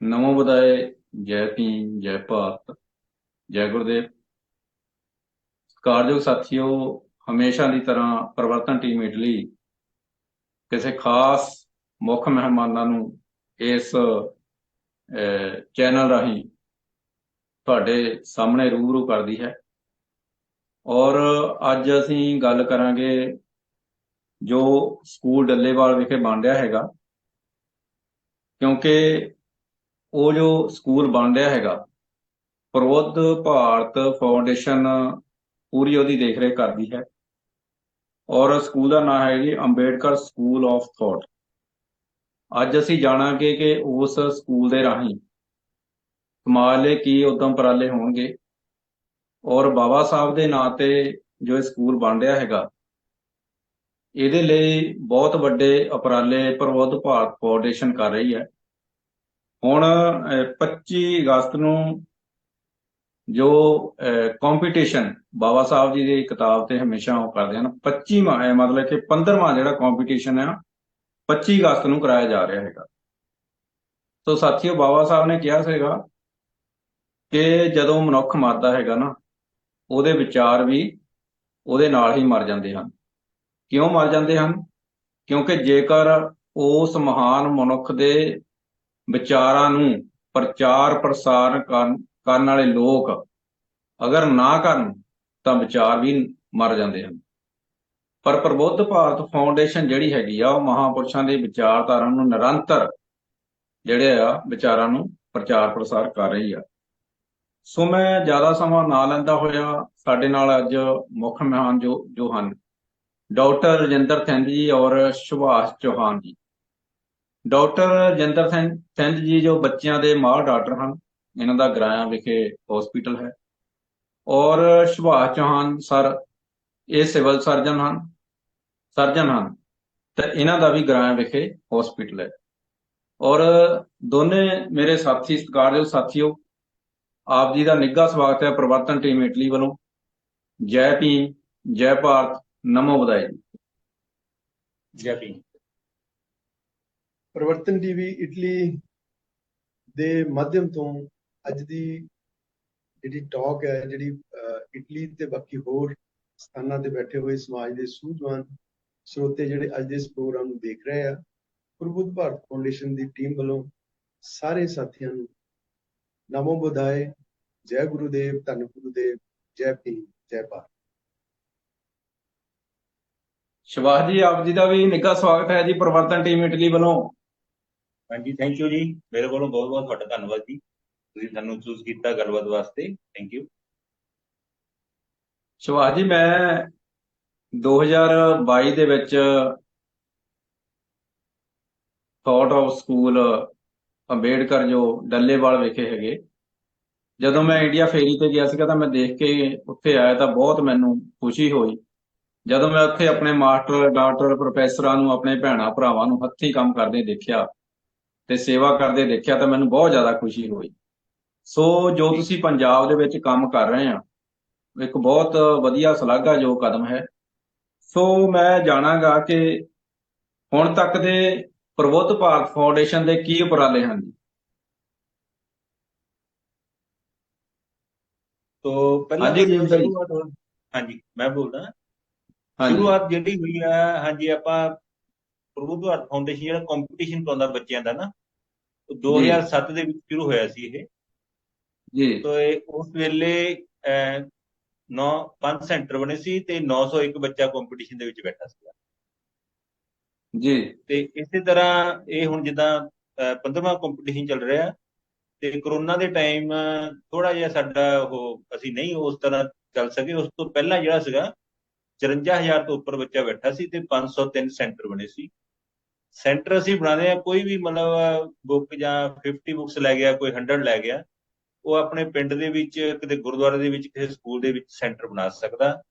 ਨਮੋ ਬੁਦਾਏ ਜੈ ਭੀਮ, ਜੈ ਭਾਰਤ, ਜੈ ਗੁਰਦੇਵ। ਸਤਿਕਾਰਯੋਗ ਸਾਥੀਓ, ਹਮੇਸ਼ਾ ਦੀ ਤਰ੍ਹਾਂ ਪਰਿਵਰਤਨ ਟੀਮ ਇਟਲੀ ਕਿਸੇ ਖਾਸ ਮੁੱਖ ਮਹਿਮਾਨਾਂ ਨੂੰ ਇਸ ਚੈਨਲ ਰਾਹੀਂ ਤੁਹਾਡੇ ਸਾਹਮਣੇ ਰੂਬਰੂ ਕਰਦੀ ਹੈ। ਔਰ ਅੱਜ ਅਸੀਂ ਗੱਲ ਕਰਾਂਗੇ ਜੋ ਸਕੂਲ ਡੱਲੇਵਾਲ ਵਿਖੇ ਬਣ ਰਿਹਾ ਹੈਗਾ, ਕਿਉਂਕਿ ਉਹ ਜੋ ਸਕੂਲ ਬਣ ਰਿਹਾ ਹੈਗਾ, ਪ੍ਰਬੁੱਧ ਭਾਰਤ ਫਾਊਂਡੇਸ਼ਨ ਪੂਰੀ ਉਹਦੀ ਦੇਖਰੇਖ ਕਰਦੀ ਹੈ। ਔਰ ਸਕੂਲ ਦਾ ਨਾਮ ਹੈ ਜੀ ਅੰਬੇਡਕਰ ਸਕੂਲ ਆਫ ਥਾਟ। ਅੱਜ ਅਸੀਂ ਜਾਣਾਂਗੇ ਕਿ ਉਸ ਸਕੂਲ ਦੇ ਰਾਹੀਂ ਸਮਾਜ ਲਈ ਕੀ ਉਦਮ ਉਪਰਾਲੇ ਹੋਣਗੇ। ਔਰ ਬਾਬਾ ਸਾਹਿਬ ਦੇ ਨਾਂ ਤੇ ਜੋ ਇਹ ਸਕੂਲ ਬਣ ਰਿਹਾ ਹੈਗਾ, ਇਹਦੇ ਲਈ ਬਹੁਤ ਵੱਡੇ ਉਪਰਾਲੇ ਪ੍ਰਬੁੱਧ ਭਾਰਤ ਫਾਊਂਡੇਸ਼ਨ ਕਰ ਰਹੀ ਹੈ। ਹੁਣ ਅਹ, 25 ਅਗਸਤ ਨੂੰ ਜੋ ਕੰਪੀਟੀਸ਼ਨ ਬਾਬਾ ਸਾਹਿਬ ਜੀ ਦੀ ਕਿਤਾਬ ਤੇ ਹਮੇਸ਼ਾ ਉਹ ਕਰਦੇ ਹਨ 25ਵਾਂ ਮਤਲਬ ਕਿ 15ਵਾਂ ਜਿਹੜਾ ਕੰਪੀਟੀਸ਼ਨ ਹੈ 25 ਅਗਸਤ ਨੂੰ ਕਰਾਇਆ ਜਾ ਰਿਹਾ ਹੈਗਾ। ਸੋ ਸਾਥੀਓ ਬਾਬਾ ਸਾਹਿਬ ਨੇ ਕਿਹਾ ਸੀਗਾ ਕਿ ਜਦੋਂ ਮਨੁੱਖ ਮਰਦਾ ਹੈਗਾ ਨਾ ਉਹਦੇ ਵਿਚਾਰ ਵੀ ਉਹਦੇ ਨਾਲ ਹੀ ਮਰ ਜਾਂਦੇ ਹਨ। ਕਿਉਂ ਮਰ ਜਾਂਦੇ ਹਨ? ਕਿਉਂਕਿ ਜੇਕਰ ਉਸ ਮਹਾਨ ਮਨੁੱਖ ਦੇ ਵਿਚਾਰਾਂ ਨੂੰ ਪ੍ਰਚਾਰ ਪ੍ਰਸਾਰ ਕਰਨ ਵਾਲੇ ਲੋਕ ਅਗਰ ਨਾ ਕਰਨ, ਤਾਂ ਵਿਚਾਰ ਵੀ ਮਰ ਜਾਂਦੇ ਹਨ। ਪਰ ਪ੍ਰਬੁੱਧ ਭਾਰਤ ਫਾਊਂਡੇਸ਼ਨ ਜਿਹੜੀ ਹੈਗੀ ਆ, ਉਹ ਮਹਾਪੁਰਸ਼ਾਂ ਦੇ ਵਿਚਾਰਧਾਰਾ ਨੂੰ ਨਿਰੰਤਰ ਜਿਹੜੇ ਆ, ਵਿਚਾਰਾਂ ਨੂੰ ਪ੍ਰਚਾਰ ਪ੍ਰਸਾਰ ਕਰ ਰਹੀ ਆ। ਸੋ ਮੈਂ ਜ਼ਿਆਦਾ ਸਮਾਂ ਨਾ ਲੈਂਦਾ ਹੋਇਆ, ਸਾਡੇ ਨਾਲ ਅੱਜ ਮੁੱਖ ਮਹਿਮਾਨ ਜੋ ਜੋ ਹਨ, ਡਾਕਟਰ ਰਜਿੰਦਰ ਥਿੰਦ ਜੀ ਔਰ ਸੁਭਾਸ਼ ਚੌਹਾਨ ਜੀ। ਡਾਕਟਰ ਰਜਿੰਦਰ ਸਿੰਘ ਸਿੰਘ ਜੀ, ਜੋ ਬੱਚਿਆਂ ਦੇ ਮਾਲ ਡਾਕਟਰ ਹਨ, ਇਹਨਾਂ ਦਾ ਗਰਾਇਆ ਵਿਖੇ ਹਸਪੀਟਲ ਹੈ। ਔਰ ਸੁਭਾਸ਼ ਚੌਹਾਨ ਸਰ, ਇਹ ਸਿਵਲ ਸਰਜਨ ਹਨ ਸਰਜਨ ਹਨ, ਤੇ ਇਹਨਾਂ ਦਾ ਵੀ ਗਰਾਇਆ ਵਿਖੇ ਹਸਪੀਟਲ ਹੈ। ਔਰ ਦੋਨੇ ਮੇਰੇ ਸਾਥੀ ਸਤਿਕਾਰਯੋਗ ਸਾਥੀਓ, ਆਪ ਜੀ ਦਾ ਨਿੱਘਾ ਸਵਾਗਤ ਹੈ ਪ੍ਰਵਰਤਨ ਟੀਮ ਇਟਲੀ ਵੱਲੋਂ। ਜੈ ਭੀਮ, ਜੈ ਭਾਰਤ, ਨਮੋ ਬੁਦਾਈ ਜੀ ਜੈ ਭੀਮ। ਪਰਿਵਰਤਨ ਟੀਵੀ ਇਟਲੀ ਦੇ ਮਾਧਿਅਮ ਤੋਂ ਅੱਜ ਦੀ ਜਿਹੜੀ ਟਾਕ ਹੈ, ਜਿਹੜੀ ਇਟਲੀ ਤੇ ਬਾਕੀ ਹੋਰ ਸਥਾਨਾਂ ਤੇ ਬੈਠੇ ਹੋਏ ਸਮਾਜ ਦੇ ਸੂਝਵਾਨ ਸਰੋਤੇ ਜਿਹੜੇ ਅੱਜ ਦੇ ਇਸ ਪ੍ਰੋਗਰਾਮ ਨੂੰ ਦੇਖ ਰਹੇ ਆ, ਪ੍ਰਬੁੱਧ ਭਾਰਤ ਫਾਊਂਡੇਸ਼ਨ ਦੀ ਟੀਮ ਵੱਲੋਂ ਸਾਰੇ ਸਾਥੀਆਂ ਨੂੰ ਨਮੋ ਬੁਧਾਏ, ਜੈ ਗੁਰੂਦੇਵ, ਧੰਨ ਗੁਰੂਦੇਵ, ਜੈ ਭੀਮ, ਜੈ ਭਾਰਤ। ਸੁਭਾਸ਼ ਜੀ, ਆਪ ਜੀ ਦਾ ਵੀ ਨਿੱਘਾ ਸਵਾਗਤ ਹੈ ਜੀ ਪ੍ਰਵਰਤਨ ਟੀਮ ਇਟਲੀ ਵੱਲੋਂ। ਹਾਂਜੀ ਥੈਂਕ ਯੂ ਜੀ। ਮੇਰੇ ਕੋਲੋਂ ਬਹੁਤ ਬਹੁਤ ਤੁਹਾਡਾ ਧੰਨਵਾਦ ਜੀ। ਤੁਸੀਂ ਸਾਨੂੰ ਚੂਜ਼ ਕੀਤਾ ਗੱਲਬਾਤ ਵਾਸਤੇ। ਥੈਂਕ ਯੂ ਸੁਭਾਸ਼ ਜੀ ਮੈਂ 2022 ਦੇ ਵਿੱਚ ਥਾਟ ਆਫ ਸਕੂਲ ਅੰਬੇਡਕਰ ਜੋ ਡੱਲੇਵਾਲ ਵਿਖੇ ਹੈਗੇ। ਜਦੋਂ ਮੈਂ ਇੰਡੀਆ ਫੇਰੀ ਤੇ ਗਿਆ ਸੀਗਾ ਤਾਂ ਮੈਂ ਦੇਖ ਕੇ ਉੱਥੇ ਆਇਆ ਤਾਂ ਬਹੁਤ ਮੈਨੂੰ ਖੁਸ਼ੀ ਹੋਈ। ਜਦੋਂ ਮੈਂ ਉੱਥੇ ਆਪਣੇ ਮਾਸਟਰ, ਡਾਕਟਰ ਪ੍ਰੋਫੈਸਰਾਂ ਨੂੰ, ਆਪਣੇ ਭੈਣਾਂ, ਭਰਾਵਾਂ ਨੂੰ ਹੱਥੀਂ ਕੰਮ ਕਰਦੇ ਦੇਖਿਆ ਤੇ ਸੇਵਾ ਕਰਦੇ ਦੇਖਿਆ ਤਾਂ ਮੈਨੂੰ ਬਹੁਤ ਜ਼ਿਆਦਾ ਖੁਸ਼ੀ ਹੋਈ। ਸੋ ਜੋ ਤੁਸੀਂ ਪੰਜਾਬ ਦੇ ਵਿੱਚ ਕੰਮ ਕਰ ਰਹੇ ਆ ਇੱਕ ਬਹੁਤ ਵਧੀਆ ਸ਼ਲਾਘਾਯੋਗ ਕਦਮ ਹੈ। ਸੋ ਮੈਂ ਜਾਣਾਂਗਾ ਕਿ ਹੁਣ ਤੱਕ ਦੇ ਪ੍ਰਬੁੱਧ ਭਾਰਤ ਫਾਊਂਡੇਸ਼ਨ ਦੇ ਕੀ ਉਪਰਾਲੇ ਹਨ ਜੀ? ਤੋ ਪਹਿਲਾਂ ਹਾਂਜੀ, ਜੀ। ਮੈਂ ਬੋਲਦਾ। ਹਾਂਜੀ। ਸ਼ੁਰੂਆਤ ਜਿਹੜੀ ਹੋਈ ਆ ਹਾਂਜੀ ਆਪਾਂ ਪ੍ਰਬੁੱਧ ਭਾਰਤ ਫਾਊਂਡੇਸ਼ਨ ਜਿਹੜਾ ਕੰਪੀਟੀਸ਼ਨ ਕਰਾਉਂਦਾ ਬੱਚਿਆਂ ਦਾ ਨਾ। ਉਹ 2007 ਦੇ ਵਿੱਚ ਸ਼ੁਰੂ ਹੋਇਆ ਸੀ ਇਹ। ਜੀ। ਤੋ ਇਹ ਉਸ ਵੇਲੇ 9 ਪੰਜ ਸੈਂਟਰ ਬਣੇ ਸੀ ਤੇ 901 ਬੱਚਾ ਕੰਪੀਟੀਸ਼ਨ ਦੇ ਵਿੱਚ ਬੈਠਾ ਸੀ ਜੀ। ਤੇ ਇਸੇ ਤਰ੍ਹਾਂ ਇਹ ਹੁਣ ਜਿੱਦਾਂ 15ਵਾਂ ਕੰਪੀਟੀਸ਼ਨ ਚੱਲ ਰਿਹਾ ਤੇ ਕਰੋਨਾ ਦੇ ਟਾਈਮ ਥੋੜਾ ਜਿਹਾ ਸਾਡਾ ਉਹ ਅਸੀਂ ਨਹੀਂ ਉਸ ਤਰ੍ਹਾਂ ਚੱਲ ਸਕੇ। ਉਸ ਤੋਂ ਪਹਿਲਾਂ ਜਿਹੜਾ ਸੀਗਾ 54000 ਤੋਂ ਉੱਪਰ ਬੱਚਾ ਬੈਠਾ ਸੀ ਤੇ 503 ਸੈਂਟਰ ਬਣੇ ਸੀ। ਸੈਂਟਰ ਅਸੀਂ ਬਣਾਉਂਦੇ ਆ ਕੋਈ ਵੀ ਮਤਲਬ ਬੁੱਕ ਜਾਂ 50 ਬੁੱਕਸ ਲੈ ਗਿਆ ਕੋਈ 100 ਲੈ ਗਿਆ ਉਹ ਆਪਣੇ ਪਿੰਡ ਦੇ ਵਿੱਚ ਕਿਤੇ ਗੁਰਦੁਆਰੇ ਦੇ ਵਿੱਚ ਕਿਸੇ ਸਕੂਲ ਦੇ ਵਿੱਚ ਸੈਂਟਰ ਬਣਾ ਸਕਦਾ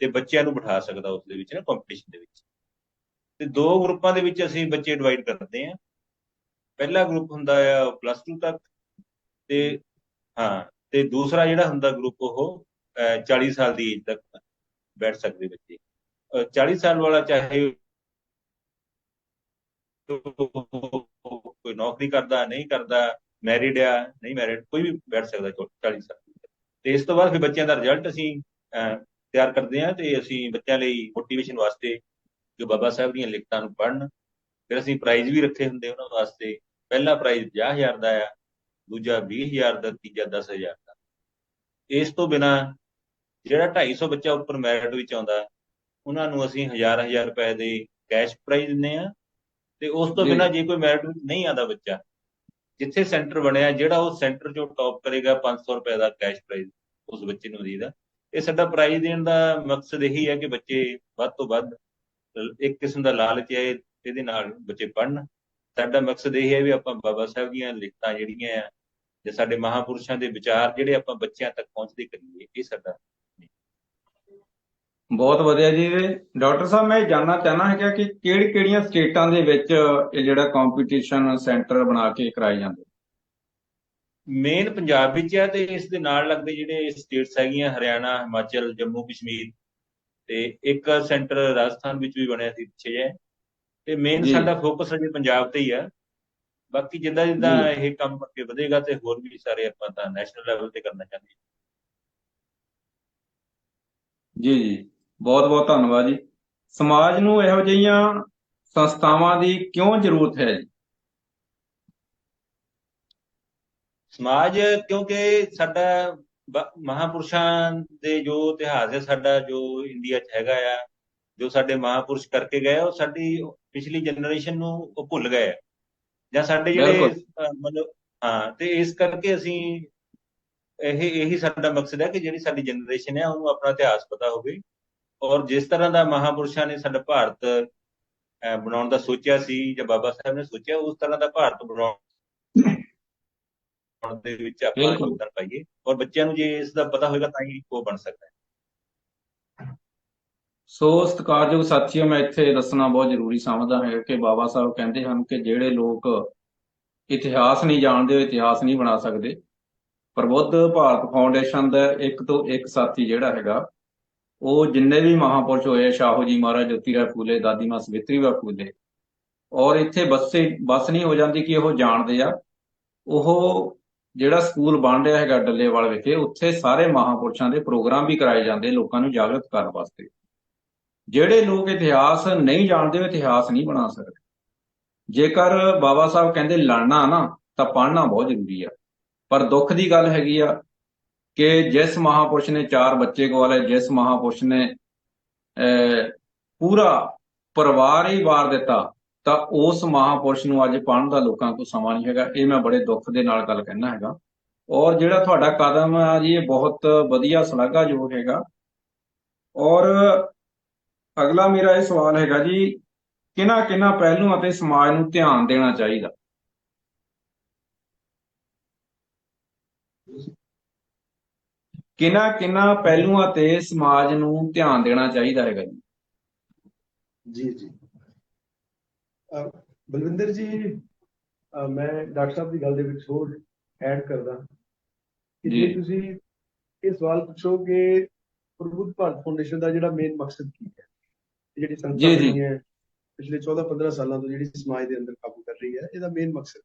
ਤੇ ਬੱਚਿਆਂ ਨੂੰ ਬਿਠਾ ਸਕਦਾ ਉਸ ਦੇ ਵਿੱਚ ਨਾ ਕੰਪੀਟੀਸ਼ਨ ਦੇ ਵਿੱਚ। ਤੇ ਦੋ ਗਰੁੱਪਾਂ ਦੇ ਵਿੱਚ ਅਸੀਂ ਬੱਚੇ ਡਿਵਾਈਡ ਕਰਦੇ ਹਾਂ। ਪਹਿਲਾ ਗਰੁੱਪ ਹੁੰਦਾ ਆ ਪਲੱਸ 2 ਤੱਕ ਤੇ ਹਾਂ ਤੇ ਦੂਸਰਾ ਜਿਹੜਾ ਹੁੰਦਾ ਗਰੁੱਪ ਉਹ ਅਹ, 40 ਸਾਲ ਦੀ ਏਜ ਤੱਕ ਬੈਠ ਸਕਦੇ ਬੱਚੇ। ਅਹ, 40 ਸਾਲ ਵਾਲਾ ਚਾਹੇ ਕੋਈ ਨੌਕਰੀ ਕਰਦਾ, ਨਹੀਂ ਕਰਦਾ ਮੈਰਿਡ ਆ, ਨਹੀਂ ਮੈਰਿਡ ਕੋਈ ਵੀ ਬੈਠ ਸਕਦਾ 40 ਸਾਲ। ਤੇ ਇਸ ਤੋਂ ਬਾਅਦ ਫਿਰ ਬੱਚਿਆਂ ਦਾ ਰਿਜ਼ਲਟ ਅਸੀਂ ਤਿਆਰ ਕਰਦੇ ਹਾਂ ਤੇ ਅਸੀਂ ਬੱਚਿਆਂ ਲਈ ਮੋਟੀਵੇਸ਼ਨ ਵਾਸਤੇ ਜੋ ਬਾਬਾ ਸਾਹਿਬ ਦੀਆਂ ਲਿਖਤਾਂ ਨੂੰ ਪੜ੍ਹਨ, ਫਿਰ ਅਸੀਂ ਪ੍ਰਾਈਜ਼ ਵੀ ਰੱਖੇ ਹੁੰਦੇ ਉਹਨਾਂ ਵਾਸਤੇ। ਪਹਿਲਾ ਪ੍ਰਾਈਜ਼ 50000 ਦਾ ਆ, ਦੂਜਾ 20000 ਦਾ, ਤੀਜਾ 10000 ਦਾ। ਇਸ ਤੋਂ ਬਿਨਾ ਜਿਹੜਾ 250 ਬੱਚਾ ਉੱਪਰ ਮੈਰਿਟ ਵਿੱਚ ਆਉਂਦਾ, ਉਹਨਾਂ ਨੂੰ ਅਸੀਂ ਹਜ਼ਾਰ ਹਜ਼ਾਰ ਰੁਪਏ ਦੇ ਕੈਸ਼ ਪ੍ਰਾਈਜ਼ ਦਿੰਦੇ ਆ ਤੇ ਉਸ ਤੋਂ ਜੀ। ਬਿਨਾ ਜੇ ਕੋਈ ਮੈਰਿਟ ਵਿੱਚ ਨਹੀਂ ਆਉਂਦਾ ਬੱਚਾ ਜਿੱਥੇ ਸੈਂਟਰ ਬਣਿਆ ਜਿਹੜਾ ਉਹ ਸੈਂਟਰ ਚੋਂ ਟੌਪ ਕਰੇਗਾ 500 ਰੁਪਏ ਦਾ ਕੈਸ਼ ਪ੍ਰਾਈਜ਼ ਉਸ ਬੱਚੇ ਨੂੰ ਦੇਈਦਾ ਇਹ ਸਾਡਾ ਪ੍ਰਾਈਜ਼ ਦੇਣ ਦਾ ਮਕਸਦ ਇਹੀ ਹੈ ਕਿ ਬੱਚੇ ਵੱਧ ਤੋਂ ਵੱਧ ਇੱਕ ਕਿਸਮ ਦਾ ਲਾਲਚ ਹੈ ਇਹਦੇ ਨਾਲ ਬੱਚੇ ਪੜ੍ਹਨ ਸਾਡਾ ਮਕਸਦ ਇਹ ਹੈ ਵੀ ਆਪਾਂ ਬਾਬਾ ਸਾਹਿਬ ਦੀਆਂ ਲਿਖਤਾਂ ਜਿਹੜੀਆਂ ਆ ਜਾਂ ਸਾਡੇ ਮਹਾਪੁਰਸ਼ਾਂ ਦੇ ਵਿਚਾਰ ਜਿਹੜੇ ਆਪਾਂ ਬੱਚਿਆਂ ਤੱਕ ਪਹੁੰਚਦੇ ਕਰੀਏ ਇਹ ਸਾਡਾ ਬਹੁਤ ਵਧੀਆ ਜੀ ਡਾਕਟਰ ਸਾਹਿਬ ਮੈਂ ਜਾਣਨਾ ਚਾਹਨਾ ਹੈਗਾ ਕਿ ਕਿਹੜੀ ਕਿਹੜੀਆਂ ਸਟੇਟਾਂ ਦੇ ਵਿੱਚ ਇਹ ਜਿਹੜਾ ਕੰਪੀਟੀਸ਼ਨ ਸੈਂਟਰ ਬਣਾ ਕੇ ਕਰਾਏ ਜਾਂਦੇ? ਮੇਨ ਪੰਜਾਬ ਵਿੱਚ ਹੈ ਤੇ ਇਸ ਦੇ ਨਾਲ ਲੱਗਦੇ ਜਿਹੜੇ ਸਟੇਟਸ ਹੈਗੀਆਂ ਹਰਿਆਣਾ ਹਿਮਾਚਲ ਜੰਮੂ ਕਸ਼ਮੀਰ ਤੇ ਇੱਕ ਸੈਂਟਰ ਰਾਜਸਥਾਨ ਵਿੱਚ ਵੀ ਬਣਿਆ ਸੀ ਪਿੱਛੇ ਜੇ ਤੇ ਮੇਨ। ਸਾਡਾ ਫੋਕਸ ਅਜੇ ਪੰਜਾਬ ਤੇ ਹੀ ਆ। ਬਾਕੀ ਜਿੱਦਾਂ ਜਿੱਦਾਂ। ਇਹ ਕੰਮ ਅੱਗੇ ਵਧੇਗਾ ਤੇ ਹੋਰ ਵੀ ਸਾਰੇ ਆਪਾਂ ਤਾਂ ਨੈਸ਼ਨਲ ਲੈਵਲ ਤੇ ਕਰਨਾ ਚਾਹੁੰਦੇ ਹਾਂ। ਜੀ ਜੀ। ਬਹੁਤ ਬਹੁਤ ਧੰਨਵਾਦ ਜੀ। ਸਮਾਜ ਨੂੰ ਇਹੋ ਜਿਹੀਆਂ ਸੰਸਥਾਵਾਂ ਦੀ ਕਿਉਂ ਜ਼ਰੂਰਤ ਹੈ ਜੀ? ਸਮਾਜ ਕਿਉਂਕਿ ਸਾਡਾ ਮਹਾਪੁਰਸ਼ਾਂ ਦੇ ਜੋ ਇਤਿਹਾਸ ਹੈ ਸਾਡਾ ਜੋ ਇੰਡੀਆ 'ਚ ਹੈਗਾ ਆ ਜੋ ਸਾਡੇ ਮਹਾਪੁਰਸ਼ ਕਰਕੇ ਗਏ ਉਹ ਸਾਡੀ ਪਿਛਲੀ ਜਨਰੇਸ਼ਨ ਨੂੰ ਉਹ ਭੁੱਲ ਗਏ। ਜਾਂ ਸਾਡੇ ਜਿਹੜੇ ਮਤਲਬ ਹਾਂ ਤੇ ਇਸ ਕਰਕੇ ਅਸੀਂ ਇਹ ਇਹੀ ਸਾਡਾ ਮਕਸਦ ਹੈ ਕਿ ਜਿਹੜੀ ਸਾਡੀ ਜਨਰੇਸ਼ਨ ਹੈ ਉਹਨੂੰ ਆਪਣਾ ਇਤਿਹਾਸ ਪਤਾ ਹੋਵੇ। ਔਰ ਜਿਸ ਤਰ੍ਹਾਂ ਦਾ ਮਹਾਪੁਰਸ਼ਾਂ ਨੇ ਸਾਡਾ ਭਾਰਤ ਬਣਾਉਣ ਦਾ ਸੋਚਿਆ ਸੀ ਜਾਂ ਬਾਬਾ ਸਾਹਿਬ ਨੇ ਸੋਚਿਆ ਉਸ ਤਰ੍ਹਾਂ ਦਾ ਭਾਰਤ ਬਣਾਉਣ ਦੇ ਵਿੱਚ ਆਪਾਂ। ਯੋਗਦਾਨ ਪਾਈਏ। ਔਰ ਬੱਚਿਆਂ ਨੂੰ ਜੇ ਇਸ ਦਾ ਪਤਾ ਹੋਏਗਾ ਤਾਂ ਹੀ ਉਹ ਬਣ ਸਕਦਾ ਹੈ। ਸੋ ਸਤਿਕਾਰਯੋਗ ਸਾਥੀਓ ਮੈਂ ਇੱਥੇ ਦੱਸਣਾ ਬਹੁਤ ਜ਼ਰੂਰੀ ਸਮਝਦਾ ਹਾਂ ਕਿ ਬਾਬਾ ਸਾਹਿਬ ਕਹਿੰਦੇ ਹਨ ਕਿ ਜਿਹੜੇ ਲੋਕ ਇਤਿਹਾਸ ਨਹੀਂ ਜਾਣਦੇ ਉਹ ਇਤਿਹਾਸ ਨਹੀਂ ਬਣਾ ਸਕਦੇ। ਪ੍ਰਬੁੱਧ ਭਾਰਤ ਫਾਊਂਡੇਸ਼ਨ ਦਾ ਇੱਕ ਤੋਂ ਇੱਕ ਸਾਥੀ ਜਿਹੜਾ ਹੈਗਾ ਉਹ ਜਿੰਨੇ ਵੀ ਮਹਾਪੁਰਸ਼ ਹੋਏ ਸ਼ਾਹੂ ਜੀ ਮਹਾਰਾਜ ਜੋਤੀ ਰਾਏ ਫੂਲੇ, ਦਾਦੀ ਮਾਂ ਸਵਿਤਰੀ ਬਾਈ ਫੂਲੇ। ਔਰ ਇੱਥੇ ਬੱਸੇ, ਬੱਸ ਨਹੀਂ ਹੋ ਜਾਂਦੀ ਕਿ ਉਹ ਜਾਣਦੇ ਆ। ਉਹ ਜਿਹੜਾ ਸਕੂਲ ਬਣ ਰਿਹਾ ਹੈਗਾ ਡੱਲੇਵਾਲ ਵਿਖੇ, ਉੱਥੇ ਸਾਰੇ ਮਹਾਪੁਰਸ਼ਾਂ ਦੇ ਪ੍ਰੋਗਰਾਮ ਵੀ ਕਰਾਏ ਜਾਂਦੇ, ਲੋਕਾਂ ਨੂੰ ਜਾਗਰਤ ਕਰਨ ਵਾਸਤੇ। ਜਿਹੜੇ ਲੋਕ ਇਤਿਹਾਸ ਨਹੀਂ ਜਾਣਦੇ, ਉਹ ਇਤਿਹਾਸ ਨਹੀਂ ਬਣਾ ਸਕਦੇ। ਜੇਕਰ ਬਾਬਾ ਸਾਹਿਬ ਕਹਿੰਦੇ ਲੜਨਾ ਨਾ, ਤਾਂ ਪੜ੍ਹਨਾ ਬਹੁਤ ਜ਼ਰੂਰੀ ਆ। ਪਰ ਦੁੱਖ ਦੀ ਗੱਲ ਹੈਗੀ ਆ ਕਿ ਜਿਸ ਮਹਾਪੁਰਸ਼ ਨੇ ਚਾਰ ਬੱਚੇ ਗਵਾਲੇ ਜਿਸ ਮਹਾਪੁਰਸ਼ ਨੇ ਅਹ, ਪੂਰਾ ਪਰਿਵਾਰ ਹੀ ਵਾਰ ਦਿੱਤਾ ਤਾਂ ਉਸ ਮਹਾਪੁਰਸ਼ ਨੂੰ ਅੱਜ ਪੜ੍ਹਨ ਦਾ ਲੋਕਾਂ ਕੋਲ ਸਮਾਂ ਨਹੀਂ ਹੈਗਾ। ਇਹ ਮੈਂ ਬੜੇ ਦੁੱਖ ਦੇ ਨਾਲ ਗੱਲ ਕਹਿਣਾ ਹੈਗਾ। ਔਰ ਜਿਹੜਾ ਤੁਹਾਡਾ ਕਦਮ ਆ ਜੀ ਇਹ ਬਹੁਤ ਵਧੀਆ ਸ਼ਲਾਘਾਯੋਗ ਹੈਗਾ। ਔਰ ਅਗਲਾ ਮੇਰਾ ਇਹ ਸਵਾਲ ਹੈਗਾ ਜੀ ਕਿਹਨਾਂ ਕਿਹਨਾਂ ਪਹਿਲੂਆਂ ਤੇ ਸਮਾਜ ਨੂੰ ਧਿਆਨ ਦੇਣਾ ਚਾਹੀਦਾ? ਕਿਹਨਾਂ ਕਿਹਨਾਂ ਪਹਿਲੂਆਂ ਤੇ ਸਮਾਜ ਨੂੰ ਧਿਆਨ ਦੇਣਾ ਚਾਹੀਦਾ ਹੈਗਾ ਜੀ? ਜੀ ਜੀ। ਬਲਵਿੰਦਰ ਜੀ ਮੈਂ ਡਾਕਟਰ ਸਾਹਿਬ ਦੀ ਗੱਲ ਦੇ ਵਿੱਚ ਹੋਰ ਐਡ ਕਰਦਾ। ਕਿ ਜੇ। ਤੁਸੀਂ ਇਹ ਸਵਾਲ ਪੁੱਛੋ ਕਿ ਪ੍ਰਬੁੱਧ ਭਾਰਤ ਫਾਊਂਡੇਸ਼ਨ ਦਾ ਜਿਹੜਾ ਮੇਨ ਮਕਸਦ ਕੀ ਹੈ? ਜਿਹੜੀ ਸੰਸਥਾ। ਬਣੀ ਹੈ ਪਿਛਲੇ 14-15 ਸਾਲਾਂ ਤੋਂ ਜਿਹੜੀ ਸਮਾਜ ਦੇ ਅੰਦਰ ਕਾਬੂ ਕਰ ਰਹੀ ਹੈ ਇਹਦਾ ਮੇਨ ਮਕਸਦ।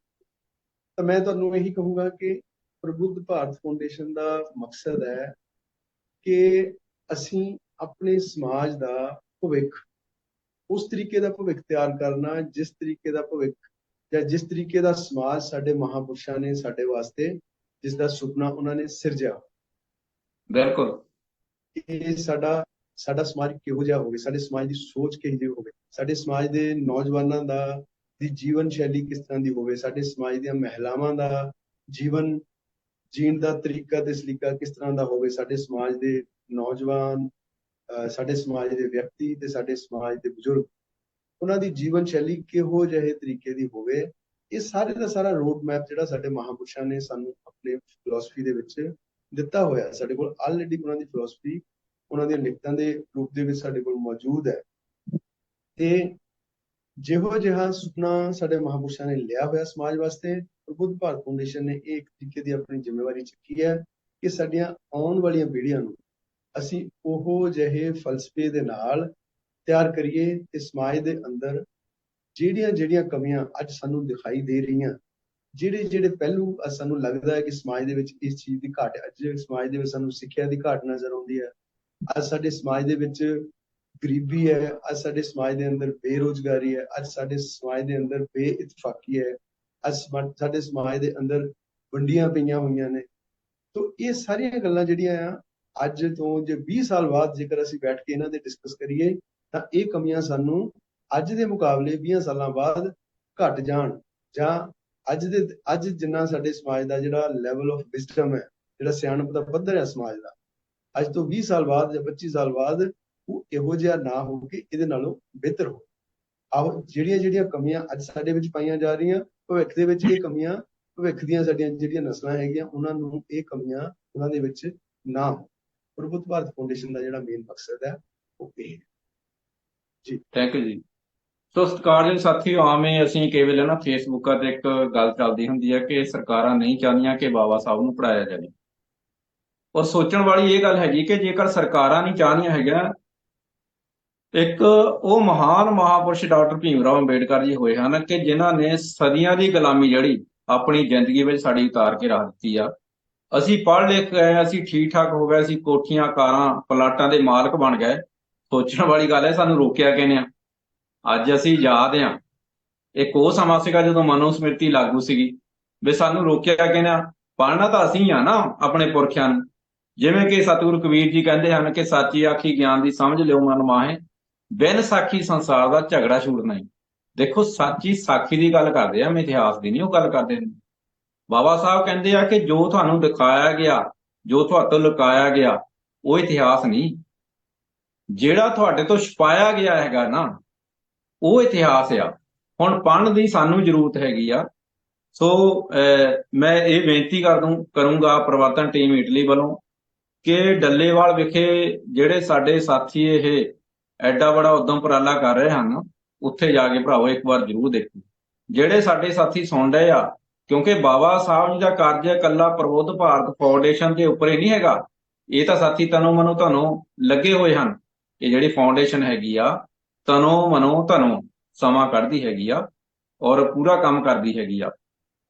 ਤਾਂ ਮੈਂ ਤੁਹਾਨੂੰ ਇਹੀ ਕਹੂੰਗਾ ਕਿ ਪ੍ਰਬੁੱਧ ਭਾਰਤ ਫਾਊਂਡੇਸ਼ਨ ਦਾ ਮਕਸਦ ਹੈ ਕਿ ਅਸੀਂ ਆਪਣੇ ਸਮਾਜ ਦਾ ਭਵਿੱਖ ਉਸ ਤਰੀਕੇ ਦਾ ਭਵਿੱਖ ਤਿਆਰ ਕਰਨਾ ਜਿਸ ਤਰੀਕੇ ਦਾ ਭਵਿੱਖ ਜਾਂ ਜਿਸ ਤਰੀਕੇ ਦਾ ਸਮਾਜ ਸਾਡੇ ਮਹਾਪੁਰਸ਼ਾਂ ਨੇ ਸਾਡੇ ਵਾਸਤੇ ਜਿਸ ਦਾ ਸੁਪਨਾ ਉਹਨਾਂ ਨੇ ਸਿਰਜਿਆ। ਬਿਲਕੁਲ। ਇਹ ਸਾਡਾ ਸਾਡਾ ਸਮਾਜ ਕਿਹੋ ਜਿਹਾ ਹੋਵੇ? ਸਾਡੇ ਸਮਾਜ ਦੀ ਸੋਚ ਕਿਹੋ ਜਿਹੀ ਹੋਵੇ? ਸਾਡੇ ਸਮਾਜ ਦੇ ਨੌਜਵਾਨਾਂ ਦਾ ਦੀ ਜੀਵਨ ਸ਼ੈਲੀ ਕਿਸ ਤਰ੍ਹਾਂ ਦੀ ਹੋਵੇ? ਸਾਡੇ ਸਮਾਜ ਦੀਆਂ ਮਹਿਲਾਵਾਂ ਦਾ ਜੀਵਨ ਜੀਣ ਦਾ ਤਰੀਕਾ ਤੇ ਸਲੀਕਾ ਕਿਸ ਤਰ੍ਹਾਂ ਦਾ ਹੋਵੇ, ਸਾਡੇ ਸਮਾਜ ਦੇ ਨੌਜਵਾਨ, ਅਹ ਸਾਡੇ ਸਮਾਜ ਦੇ ਵਿਅਕਤੀ ਤੇ ਸਾਡੇ ਸਮਾਜ ਦੇ ਬਜ਼ੁਰਗ, ਉਹਨਾਂ ਦੀ ਜੀਵਨ ਸ਼ੈਲੀ ਕਿਹੋ ਜਿਹੇ ਤਰੀਕੇ ਦੀ ਹੋਵੇ, ਇਹ ਸਾਰੇ ਦਾ ਸਾਰਾ ਰੋਡ ਮੈਪ ਜਿਹੜਾ ਸਾਡੇ ਮਹਾਪੁਰਸ਼ਾਂ ਨੇ ਸਾਨੂੰ ਆਪਣੇ ਫਿਲਾਸਫੀ ਦੇ ਵਿੱਚ ਦਿੱਤਾ ਹੋਇਆ। ਸਾਡੇ ਕੋਲ ਆਲਰੇਡੀ ਉਹਨਾਂ ਦੀ ਫਿਲਾਸਫੀ ਉਹਨਾਂ ਦੀਆਂ ਲਿਖਤਾਂ ਦੇ ਰੂਪ ਦੇ ਵਿੱਚ ਸਾਡੇ ਕੋਲ ਮੌਜੂਦ ਹੈ। ਤੇ ਜਿਹੋ ਜਿਹਾ ਸੁਪਨਾ ਸਾਡੇ ਮਹਾਪੁਰਸ਼ਾਂ ਨੇ ਲਿਆ ਹੋਇਆ ਸਮਾਜ ਵਾਸਤੇ ਪ੍ਰਬੁੱਧ ਭਾਰਤ ਫਾਊਂਡੇਸ਼ਨ ਨੇ ਇਹ ਇੱਕ ਤਰੀਕੇ ਦੀ ਆਪਣੀ ਜ਼ਿੰਮੇਵਾਰੀ ਚੱਕੀ ਹੈ ਕਿ ਸਾਡੀਆਂ ਆਉਣ ਵਾਲੀਆਂ ਪੀੜ੍ਹੀਆਂ ਨੂੰ ਅਸੀਂ ਉਹ ਜਿਹੇ ਫਲਸਫੇ ਦੇ ਨਾਲ ਤਿਆਰ ਕਰੀਏ ਤੇ ਸਮਾਜ ਦੇ ਅੰਦਰ ਜਿਹੜੀਆਂ ਜਿਹੜੀਆਂ ਕਮੀਆਂ ਅੱਜ ਸਾਨੂੰ ਦਿਖਾਈ ਦੇ ਰਹੀਆਂ, ਜਿਹੜੇ ਜਿਹੜੇ ਪਹਿਲੂ ਅ- ਸਾਨੂੰ ਲੱਗਦਾ ਹੈ ਕਿ ਸਮਾਜ ਦੇ ਵਿੱਚ ਇਸ ਚੀਜ਼ ਦੀ ਘਾਟ ਹੈ, ਅੱਜ ਸਮਾਜ ਦੇ ਵਿੱਚ ਸਾਨੂੰ ਸਿੱਖਿਆ ਦੀ ਘਾਟ ਨਜ਼ਰ ਆਉਂਦੀ ਹੈ, ਅੱਜ ਸਾਡੇ ਸਮਾਜ ਦੇ ਵਿੱਚ ਗਰੀਬੀ ਹੈ, ਅੱਜ ਸਾਡੇ ਸਮਾਜ ਦੇ ਅੰਦਰ ਬੇਰੋਜ਼ਗਾਰੀ ਹੈ, ਅੱਜ ਸਾਡੇ ਸਮਾਜ ਦੇ ਅੰਦਰ ਬੇਇਤਫਾਕੀ ਹੈ ਅੱਜ ਸਾਡੇ ਸਮਾਜ ਦੇ ਅੰਦਰ ਵੰਡੀਆਂ ਪਈਆਂ ਹੋਈਆਂ ਨੇ। ਤੋ ਇਹ ਸਾਰੀਆਂ ਗੱਲਾਂ ਜਿਹੜੀਆਂ ਆ, ਅੱਜ ਤੋਂ ਜੇ 20 ਸਾਲ ਬਾਅਦ ਜੇਕਰ ਅਸੀਂ ਬੈਠ ਕੇ ਇਹਨਾਂ ਦੇ ਡਿਸਕਸ ਕਰੀਏ, ਤਾਂ ਇਹ ਕਮੀਆਂ ਸਾਨੂੰ ਅੱਜ ਦੇ ਮੁਕਾਬਲੇ 20 ਸਾਲਾਂ ਬਾਅਦ ਘਟ ਜਾਣ ਜਾਂ ਅੱਜ ਦੇ ਅੱਜ ਜਿੰਨਾ ਸਾਡੇ ਸਮਾਜ ਦਾ ਜਿਹੜਾ ਲੈਵਲ ਆਫ ਵਿਜ਼ਡਮ ਹੈ, ਜਿਹੜਾ ਸਿਆਣਪ ਦਾ ਪੱਧਰ ਹੈ ਸਮਾਜ ਦਾ, ਅੱਜ ਤੋਂ 20 ਸਾਲ ਬਾਅਦ ਜਾਂ 25 ਸਾਲ ਬਾਅਦ ਉਹ ਇਹੋ ਜਿਹਾ ਨਾ ਹੋ ਕੇ ਇਹਦੇ ਨਾਲੋਂ ਬਿਹਤਰ ਹੋ ਆਹ, ਜਿਹੜੀਆਂ ਜਿਹੜੀਆਂ ਕਮੀਆਂ ਅੱਜ ਸਾਡੇ ਵਿੱਚ ਪਾਈਆਂ ਜਾ ਰਹੀਆਂ ਭਵਿੱਖ ਦੇ ਵਿੱਚ ਇਹ ਕਮੀਆਂ, ਭਵਿੱਖ ਦੀਆਂ ਸਾਡੀਆਂ ਜਿਹੜੀਆਂ ਨਸਲਾਂ ਹੈਗੀਆਂ, ਉਹਨਾਂ ਨੂੰ ਇਹ ਕਮੀਆਂ, ਉਹਨਾਂ ਦੇ ਵਿੱਚ ਨਾ ਹੋ ਪ੍ਰਭੁੱਤ ਭਾਰਤ ਫਾਊਂਡੇਸ਼ਨ ਦਾ ਜਿਹੜਾ ਮੇਨ ਮਕਸਦ ਹੈ, ਉਹ ਇਹ ਹੈ। ਥੈਂਕ ਯੂ ਜੀ। ਸੋ ਸਤਿਕਾਰਯੋਗ ਸਾਥੀਓ, ਆਵੇਂ ਅਸੀਂ ਕਈ ਵੇਲੇ ਨਾ ਫੇਸਬੁੱਕਾਂ ਤੇ ਇੱਕ ਗੱਲ ਚੱਲਦੀ ਹੁੰਦੀ ਹੈ ਕਿ ਸਰਕਾਰਾਂ ਨਹੀਂ ਚਾਹੁੰਦੀਆਂ ਕਿ ਬਾਬਾ ਸਾਹਿਬ ਨੂੰ ਪੜਾਇਆ ਜਾਵੇ। ਔਰ ਸੋਚਣ ਵਾਲੀ ਇਹ ਗੱਲ ਹੈਗੀ ਕਿ ਜੇਕਰ ਸਰਕਾਰਾਂ ਨਹੀਂ ਚਾਹਨੀਆਂ ਹੈਗੀਆਂ ਇੱਕ ਉਹ ਮਹਾਨ ਮਹਾਪੁਰਸ਼ ਡਾਕਟਰ ਭੀਮ ਰਾਓ ਅੰਬੇਡਕਰ ਜੀ ਹੋਏ ਹਨ ਕਿ ਜਿਨ੍ਹਾਂ ਨੇ ਸਦੀਆਂ ਦੀ ਗੁਲਾਮੀ ਜਿਹੜੀ ਆਪਣੀ ਜ਼ਿੰਦਗੀ ਵਿੱਚ ਸਾਡੀ ਉਤਾਰ ਕੇ ਰੱਖ ਦਿੱਤੀ ਆ। ਅਸੀਂ ਪੜ੍ਹ ਲਿਖ ਗਏ, ਅਸੀਂ ਠੀਕ ਠਾਕ ਹੋ ਗਏ, ਅਸੀਂ ਕੋਠੀਆਂ, ਕਾਰਾਂ, ਪਲਾਟਾਂ ਦੇ ਮਾਲਕ ਬਣ ਗਏ। ਸੋਚਣ ਵਾਲੀ ਗੱਲ ਹੈ, ਸਾਨੂੰ ਰੋਕਿਆ ਕਿਹਨੇ ਆ? ਅੱਜ ਅਸੀਂ ਯਾਦ ਆ ਇੱਕ ਉਹ ਸਮਾਂ ਸੀਗਾ ਜਦੋਂ ਮਨੋ ਸਮ੍ਰਿਤੀ ਲਾਗੂ ਸੀਗੀ ਵੀ ਸਾਨੂੰ ਰੋਕਿਆ ਕਿਹਨੇ ਆ? ਪੜ੍ਹਨਾ ਤਾਂ ਅਸੀਂ ਆ ਨਾ ਆਪਣੇ ਪੁਰਖਿਆਂ ਨੂੰ। ਜਿਵੇਂ ਕਿ ਸਤਿਗੁਰੂ ਕਬੀਰ ਜੀ ਕਹਿੰਦੇ ਹਨ ਕਿ ਸਾਚੀ ਆਖੀ ਗਿਆਨ ਦੀ ਸਮਝ ਲਿਓ ਮਨ ਮਾਹੇ। ਬਿਨ ਸਾਖੀ ਸੰਸਾਰ ਦਾ ਝਗੜਾ ਛੂੜਨਾ ਹੀ ਦੇਖੋ ਸੱਚੀ ਸਾਖੀ ਦੀ ਗੱਲ ਕਰਦੇ ਆ ਮੈਂ ਇਤਿਹਾਸ ਦੀ ਨਹੀਂ ਉਹ ਗੱਲ ਕਰਦੇ ਨੇ। ਬਾਬਾ ਸਾਹਿਬ ਕਹਿੰਦੇ ਆ ਕਿ ਜੋ ਤੁਹਾਨੂੰ ਦਿਖਾਇਆ ਗਿਆ ਜੋ ਤੁਹਾਡੇ ਲੁਕਾਇਆ ਗਿਆ ਉਹ ਇਤਿਹਾਸ ਨਹੀਂ। ਜਿਹੜਾ ਤੁਹਾਡੇ ਤੋਂ ਛੁਪਾਇਆ ਗਿਆ ਹੈਗਾ ਨਾ ਉਹ ਇਤਿਹਾਸ ਆ। ਹੁਣ ਪੜ੍ਹਨ ਦੀ ਸਾਨੂੰ ਜ਼ਰੂਰਤ ਹੈਗੀ ਆ। ਸੋ ਅਹ, ਮੈਂ ਇਹ ਬੇਨਤੀ ਕਰ ਦੂੰ ਕਰੂੰਗਾ ਪ੍ਰਵਰਤਨ ਟੀਮ ਇਟਲੀ ਵੱਲੋਂ ਕਿ ਡੱਲੇਵਾਲ ਵਿਖੇ ਜਿਹੜੇ ਸਾਡੇ ਸਾਥੀ ਇਹ ਐਡਾ ਬੜਾ ਉਦਮ ਉਪਰਾਲਾ ਕਰ ਰਹੇ ਹਨ, ਉੱਥੇ ਜਾ ਕੇ ਭਰਾਵੋ ਇੱਕ ਵਾਰ ਜ਼ਰੂਰ ਦੇਖੋ। ਜਿਹੜੇ ਸਾਡੇ ਸਾਥੀ ਸੁਣ ਰਹੇ ਆ, ਕਿਉਂਕਿ ਬਾਬਾ ਸਾਹਿਬ ਜੀ ਦਾ ਕਾਰਜ ਇਕੱਲਾ ਪ੍ਰਬੁੱਧ ਭਾਰਤ ਫਾਊਂਡੇਸ਼ਨ ਦੇ ਉੱਪਰ ਹੀ ਨਹੀਂ ਹੈਗਾ। ਇਹ ਤਾਂ ਸਾਥੀ ਤਨੋ ਮਨੋ ਤੁਹਾਨੂੰ ਲੱਗੇ ਹੋਏ ਹਨ। ਇਹ ਜਿਹੜੀ ਫਾਊਂਡੇਸ਼ਨ ਹੈਗੀ ਆ, ਤਨੋ ਮਨੋ ਧਨੋ ਸਮਾਂ ਕੱਢਦੀ ਹੈਗੀ ਆ ਔਰ ਪੂਰਾ ਕੰਮ ਕਰਦੀ ਹੈਗੀ ਆ।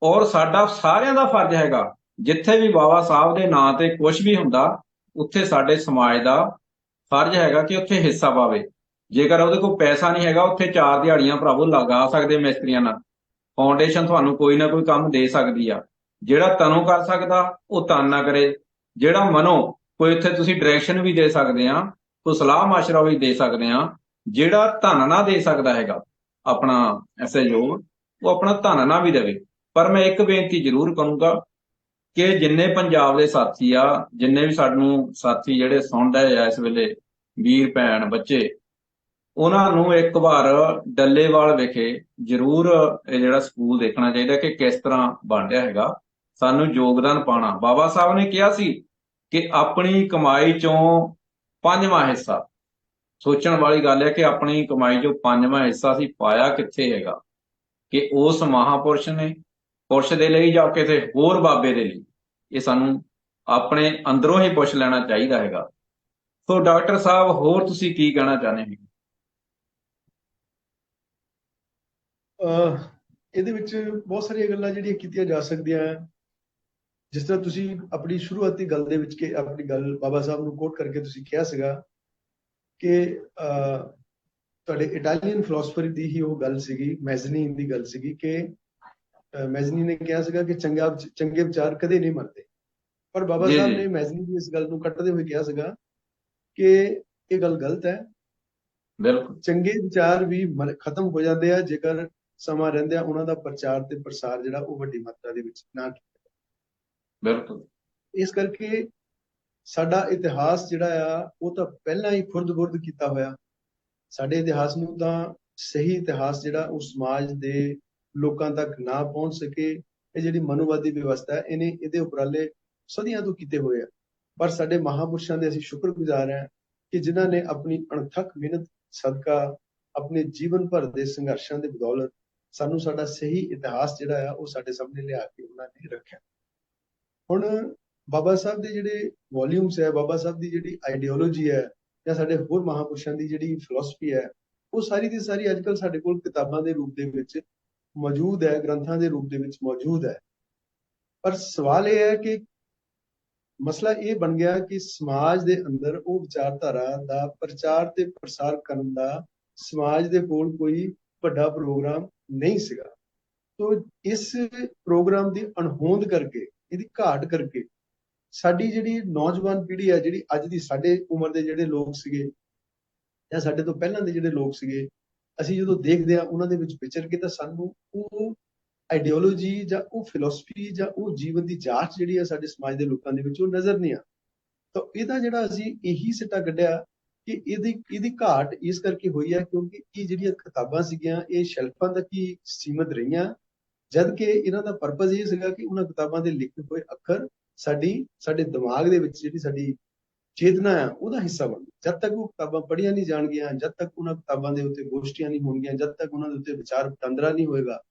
ਔਰ ਸਾਡਾ ਸਾਰਿਆਂ ਦਾ ਫਰਜ਼ ਹੈਗਾ, ਜਿੱਥੇ ਵੀ ਬਾਬਾ ਸਾਹਿਬ ਦੇ ਨਾਂ ਤੇ ਕੁਝ ਵੀ ਹੁੰਦਾ, ਉੱਥੇ ਸਾਡੇ ਸਮਾਜ ਦਾ ਫਰਜ਼ ਹੈਗਾ ਕਿ ਉੱਥੇ ਹਿੱਸਾ ਪਾਵੇ। ਜੇਕਰ ਉਹਦੇ ਕੋਲ ਪੈਸਾ ਨਹੀਂ ਹੈਗਾ, ਉੱਥੇ ਚਾਰ ਦਿਹਾੜੀਆਂ ਭਰਾਵੋ ਲਗਾ ਸਕਦੇ ਮਿਸਤਰੀਆਂ ਨਾਲ। ਫਾਊਂਡੇਸ਼ਨ ਤੁਹਾਨੂੰ ਕੋਈ ਨਾ ਕੋਈ ਕੰਮ ਦੇ ਸਕਦੀ ਆ। ਜਿਹੜਾ ਤਨੋਂ ਕਰ ਸਕਦਾ, ਉਹ ਤਨ ਨਾ ਕਰੇ। ਜਿਹੜਾ ਮਨੋਂ ਕੋਈ ਇੱਥੇ ਤੁਸੀਂ ਡਾਇਰੈਕਸ਼ਨ ਵੀ ਦੇ ਸਕਦੇ ਆ, ਕੋਈ ਸਲਾਹ ਮਾਸ਼ਰਾ ਵੀ ਦੇ ਸਕਦੇ ਆ, ਜਿਹੜਾ ਧਨ ਨਾ ਦੇ ਸਕਦਾ ਹੈਗਾ, ਆਪਣਾ ਸਹਿਯੋਗ ਉਹ ਆਪਣਾ ਧਨ ਨਾ ਵੀ ਦੇਵੇ। ਪਰ ਮੈਂ ਇੱਕ ਬੇਨਤੀ ਜ਼ਰੂਰ ਕਰੂੰਗਾ ਕਿ ਜਿੰਨੇ ਪੰਜਾਬ ਦੇ ਸਾਥੀ ਆ, ਜਿੰਨੇ ਵੀ ਸਾਨੂੰ ਸਾਥੀ ਜਿਹੜੇ ਸੁਣਦੇ ਆ ਇਸ ਵੇਲੇ, ਵੀਰ, ਭੈਣ, ਬੱਚੇ, ਉਹਨਾਂ ਨੂੰ ਇੱਕ ਵਾਰ ਡੱਲੇਵਾਲ ਵਿਖੇ ਜ਼ਰੂਰ ਇਹ ਜਿਹੜਾ ਸਕੂਲ ਦੇਖਣਾ ਚਾਹੀਦਾ ਕਿ ਕਿਸ ਤਰ੍ਹਾਂ ਬਣ ਰਿਹਾ ਹੈਗਾ। ਸਾਨੂੰ ਯੋਗਦਾਨ ਪਾਣਾ ਬਾਬਾ ਸਾਹਿਬ ਨੇ ਕਿਹਾ ਸੀ ਕਿ ਆਪਣੀ ਕਮਾਈ ਚੋਂ ਪੰਜਵਾਂ ਹਿੱਸਾ। ਸੋਚਣ ਵਾਲੀ ਗੱਲ ਹੈ ਕਿ ਆਪਣੀ ਕਮਾਈ ਚੋਂ ਪੰਜਵਾਂ ਹਿੱਸਾ ਸੀ ਪਾਇਆ ਕਿੱਥੇ ਹੈਗਾ। ਕਿ ਉਸ ਮਹਾਪੁਰਸ਼ ਨੇ ਪੁਰਸ਼ ਦੇ ਲਈ ਜਾਂ ਕਿਸੇ ਹੋਰ ਬਾਬੇ ਦੇ ਲਈ? ਇਹ ਸਾਨੂੰ ਆਪਣੇ ਅੰਦਰੋਂ ਹੀ ਪੁੱਛ ਲੈਣਾ ਚਾਹੀਦਾ ਹੈਗਾ। ਸੋ ਡਾਕਟਰ ਸਾਹਿਬ, ਹੋਰ ਤੁਸੀਂ ਕੀ ਕਹਿਣਾ ਚਾਹੁੰਦੇ ਹੋ? ਇਹਦੇ ਵਿੱਚ ਬਹੁਤ ਸਾਰੀਆਂ ਗੱਲਾਂ ਜਿਹੜੀਆਂ ਕੀਤੀਆਂ ਜਾ ਸਕਦੀਆਂ ਜਿਸ ਤਰ੍ਹਾਂ ਤੁਸੀਂ ਆਪਣੀ ਸ਼ੁਰੂਆਤੀ ਗੱਲ ਦੇ ਵਿੱਚ ਕਿ ਆਪਣੀ ਗੱਲ ਬਾਬਾ ਸਾਹਿਬ ਨੂੰ ਕੋਟ ਕਰਕੇ ਤੁਸੀਂ ਕਿਹਾ ਸੀਗਾ ਕਿ, ਅਹ ਤੁਹਾਡੇ ਇਟਾਲੀਅਨ ਫਿਲਾਸਫਰ ਦੀ ਹੀ ਉਹ ਗੱਲ ਸੀਗੀ ਮੈਜ਼ਨੀ ਦੀ ਗੱਲ ਸੀਗੀ ਕਿ ਮੈਜ਼ਨੀ ਨੇ ਕਿਹਾ ਸੀਗਾ ਕਿ ਚੰਗਾ ਚੰਗੇ ਵਿਚਾਰ ਕਦੇ ਨਹੀਂ ਮਰਦੇ। ਪਰ ਬਾਬਾ ਸਾਹਿਬ। ਨੇ ਮੈਜ਼ਨੀ ਦੀ ਇਸ ਗੱਲ ਨੂੰ ਕੱਟਦੇ ਹੋਏ ਕਿਹਾ ਸੀਗਾ ਕਿ ਇਹ ਗੱਲ ਗਲਤ ਹੈ। ਬਿਲਕੁਲ। ਚੰਗੇ ਵਿਚਾਰ ਵੀ ਖਤਮ ਹੋ ਜਾਂਦੇ ਆ ਜੇਕਰ ਸਮਾਂ ਰਹਿੰਦਿਆਂ ਉਹਨਾਂ ਦਾ ਪ੍ਰਚਾਰ ਤੇ ਪ੍ਰਸਾਰ ਜਿਹੜਾ ਉਹ ਵੱਡੀ ਮਾਤਰਾ ਦੇ ਵਿੱਚ ਨਾ ਕੀਤਾ ਬਿਲਕੁਲ। ਇਸ ਕਰਕੇ ਸਾਡਾ ਇਤਿਹਾਸ ਜਿਹੜਾ ਆ ਉਹ ਤਾਂ ਪਹਿਲਾਂ ਹੀ ਖੁਰਦ-ਬੁਰਦ ਕੀਤਾ ਹੋਇਆ। ਸਾਡੇ ਇਤਿਹਾਸ ਨੂੰ ਤਾਂ ਸਹੀ ਇਤਿਹਾਸ ਜਿਹੜਾ ਉਹ ਸਮਾਜ ਦੇ ਲੋਕਾਂ ਤੱਕ ਨਾ ਪਹੁੰਚ ਸਕੇ, ਇਹ ਜਿਹੜੀ ਮਨੁਵਾਦੀ ਵਿਵਸਥਾ ਹੈ, ਇਹਨੇ ਇਹਦੇ ਉਪਰਾਲੇ ਸਦੀਆਂ ਤੋਂ ਕੀਤੇ ਹੋਏ ਆ। ਪਰ ਸਾਡੇ ਮਹਾਪੁਰਸ਼ਾਂ ਦੇ ਅਸੀਂ ਸ਼ੁਕਰਗੁਜ਼ਾਰ ਹਾਂ ਕਿ ਜਿਨ੍ਹਾਂ ਨੇ ਆਪਣੀ ਅਣਥੱਕ ਮਿਹਨਤ, ਸਦਕਾ, ਆਪਣੇ ਜੀਵਨ ਭਰ ਦੇ ਸੰਘਰਸ਼ਾਂ ਦੇ ਬਦੌਲਤ ਸਾਨੂੰ ਸਾਡਾ ਸਹੀ ਇਤਿਹਾਸ ਜਿਹੜਾ ਆ, ਉਹ ਸਾਡੇ ਸਾਹਮਣੇ ਲਿਆ ਕੇ ਉਹਨਾਂ ਨੇ ਰੱਖਿਆ। ਹੁਣ ਬਾਬਾ ਸਾਹਿਬ ਦੇ ਜਿਹੜੇ ਵੋਲਿਊਮਸ ਹੈ, ਬਾਬਾ ਸਾਹਿਬ ਦੀ ਜਿਹੜੀ ਆਈਡੀਓਲੋਜੀ ਹੈ, ਜਾਂ ਸਾਡੇ ਹੋਰ ਮਹਾਪੁਰਸ਼ਾਂ ਦੀ ਜਿਹੜੀ ਫਿਲਾਸਫੀ ਹੈ, ਉਹ ਸਾਰੀ ਦੀ ਸਾਰੀ ਅੱਜਕੱਲ ਸਾਡੇ ਕੋਲ ਕਿਤਾਬਾਂ ਦੇ ਰੂਪ ਦੇ ਵਿੱਚ ਮੌਜੂਦ ਹੈ, ਗ੍ਰੰਥਾਂ ਦੇ ਰੂਪ ਦੇ ਵਿੱਚ ਮੌਜੂਦ ਹੈ। ਪਰ ਸਵਾਲ ਇਹ ਹੈ ਕਿ ਮਸਲਾ ਇਹ ਬਣ ਗਿਆ ਕਿ ਸਮਾਜ ਦੇ ਅੰਦਰ ਉਹ ਵਿਚਾਰਧਾਰਾ ਦਾ ਪ੍ਰਚਾਰ ਤੇ ਪ੍ਰਸਾਰ ਕਰਨ ਦਾ ਸਮਾਜ ਦੇ ਕੋਲ ਕੋਈ ਵੱਡਾ ਪ੍ਰੋਗਰਾਮ ਨਹੀਂ ਸੀਗਾ। ਤੋ ਇਸ ਪ੍ਰੋਗਰਾਮ ਦੀ ਅਣਹੋਂਦ ਕਰਕੇ, ਇਹਦੀ ਘਾਟ ਕਰਕੇ ਸਾਡੀ ਜਿਹੜੀ ਨੌਜਵਾਨ ਪੀੜ੍ਹੀ ਹੈ, ਜਿਹੜੀ ਅੱਜ ਦੀ ਸਾਡੇ ਉਮਰ ਦੇ ਜਿਹੜੇ ਲੋਕ ਸੀਗੇ ਜਾਂ ਸਾਡੇ ਤੋਂ ਪਹਿਲਾਂ ਦੇ ਜਿਹੜੇ ਲੋਕ ਸੀਗੇ ਅਸੀਂ ਜਦੋਂ ਦੇਖਦੇ ਆ ਉਹਨਾਂ ਦੇ ਵਿੱਚ ਵਿਚਰ ਕੇ ਤਾਂ ਸਾਨੂੰ ਉਹ ਆਈਡੀਓਲੋਜੀ ਜਾਂ ਉਹ ਫਿਲਾਸਫੀ ਜਾਂ ਉਹ ਜੀਵਨ ਦੀ ਜਾਂਚ ਜਿਹੜੀ ਹੈ ਸਾਡੇ ਸਮਾਜ ਦੇ ਲੋਕਾਂ ਦੇ ਵਿੱਚ ਉਹ ਨਜ਼ਰ ਨਹੀਂ ਆ। ਤਾਂ ਇਹਦਾ ਜਿਹੜਾ ਅਸੀਂ ਇਹੀ ਸਿੱਟਾ ਕੱਢਿਆ ਕਿ ਇਹਦੀ ਇਹਦੀ ਘਾਟ ਇਸ ਕਰਕੇ ਹੋਈ ਹੈ ਕਿਉਂਕਿ ਇਹ ਜਿਹੜੀਆਂ ਕਿਤਾਬਾਂ ਸੀਗੀਆਂ, ਇਹ ਸ਼ੈਲਫਾਂ ਤੱਕ ਹੀ ਸੀਮਤ ਰਹੀਆਂ, ਜਦ ਕਿ ਇਹਨਾਂ ਦਾ ਪਰਪਸ ਇਹ ਸੀਗਾ ਕਿ ਉਹਨਾਂ ਕਿਤਾਬਾਂ ਦੇ ਲਿਖੇ ਹੋਏ ਅੱਖਰ ਸਾਡੀ, ਸਾਡੇ ਦਿਮਾਗ ਦੇ ਵਿੱਚ ਜਿਹੜੀ ਸਾਡੀ ਚੇਤਨਾ ਹੈ, ਉਹਦਾ ਹਿੱਸਾ ਬਣ ਜਦ ਤੱਕ ਉਹ ਕਿਤਾਬਾਂ ਪੜ੍ਹੀਆਂ ਨਹੀਂ ਜਾਣਗੀਆਂ, ਜਦ ਤੱਕ ਉਹਨਾਂ ਕਿਤਾਬਾਂ ਦੇ ਉੱਤੇ ਗੋਸ਼ਟੀਆਂ ਨਹੀਂ ਹੋਣਗੀਆਂ, ਜਦ ਤੱਕ ਉਹਨਾਂ ਦੇ ਉੱਤੇ ਵਿਚਾਰ ਵਟਾਂਦਰਾ ਨਹੀਂ ਹੋਏਗਾ,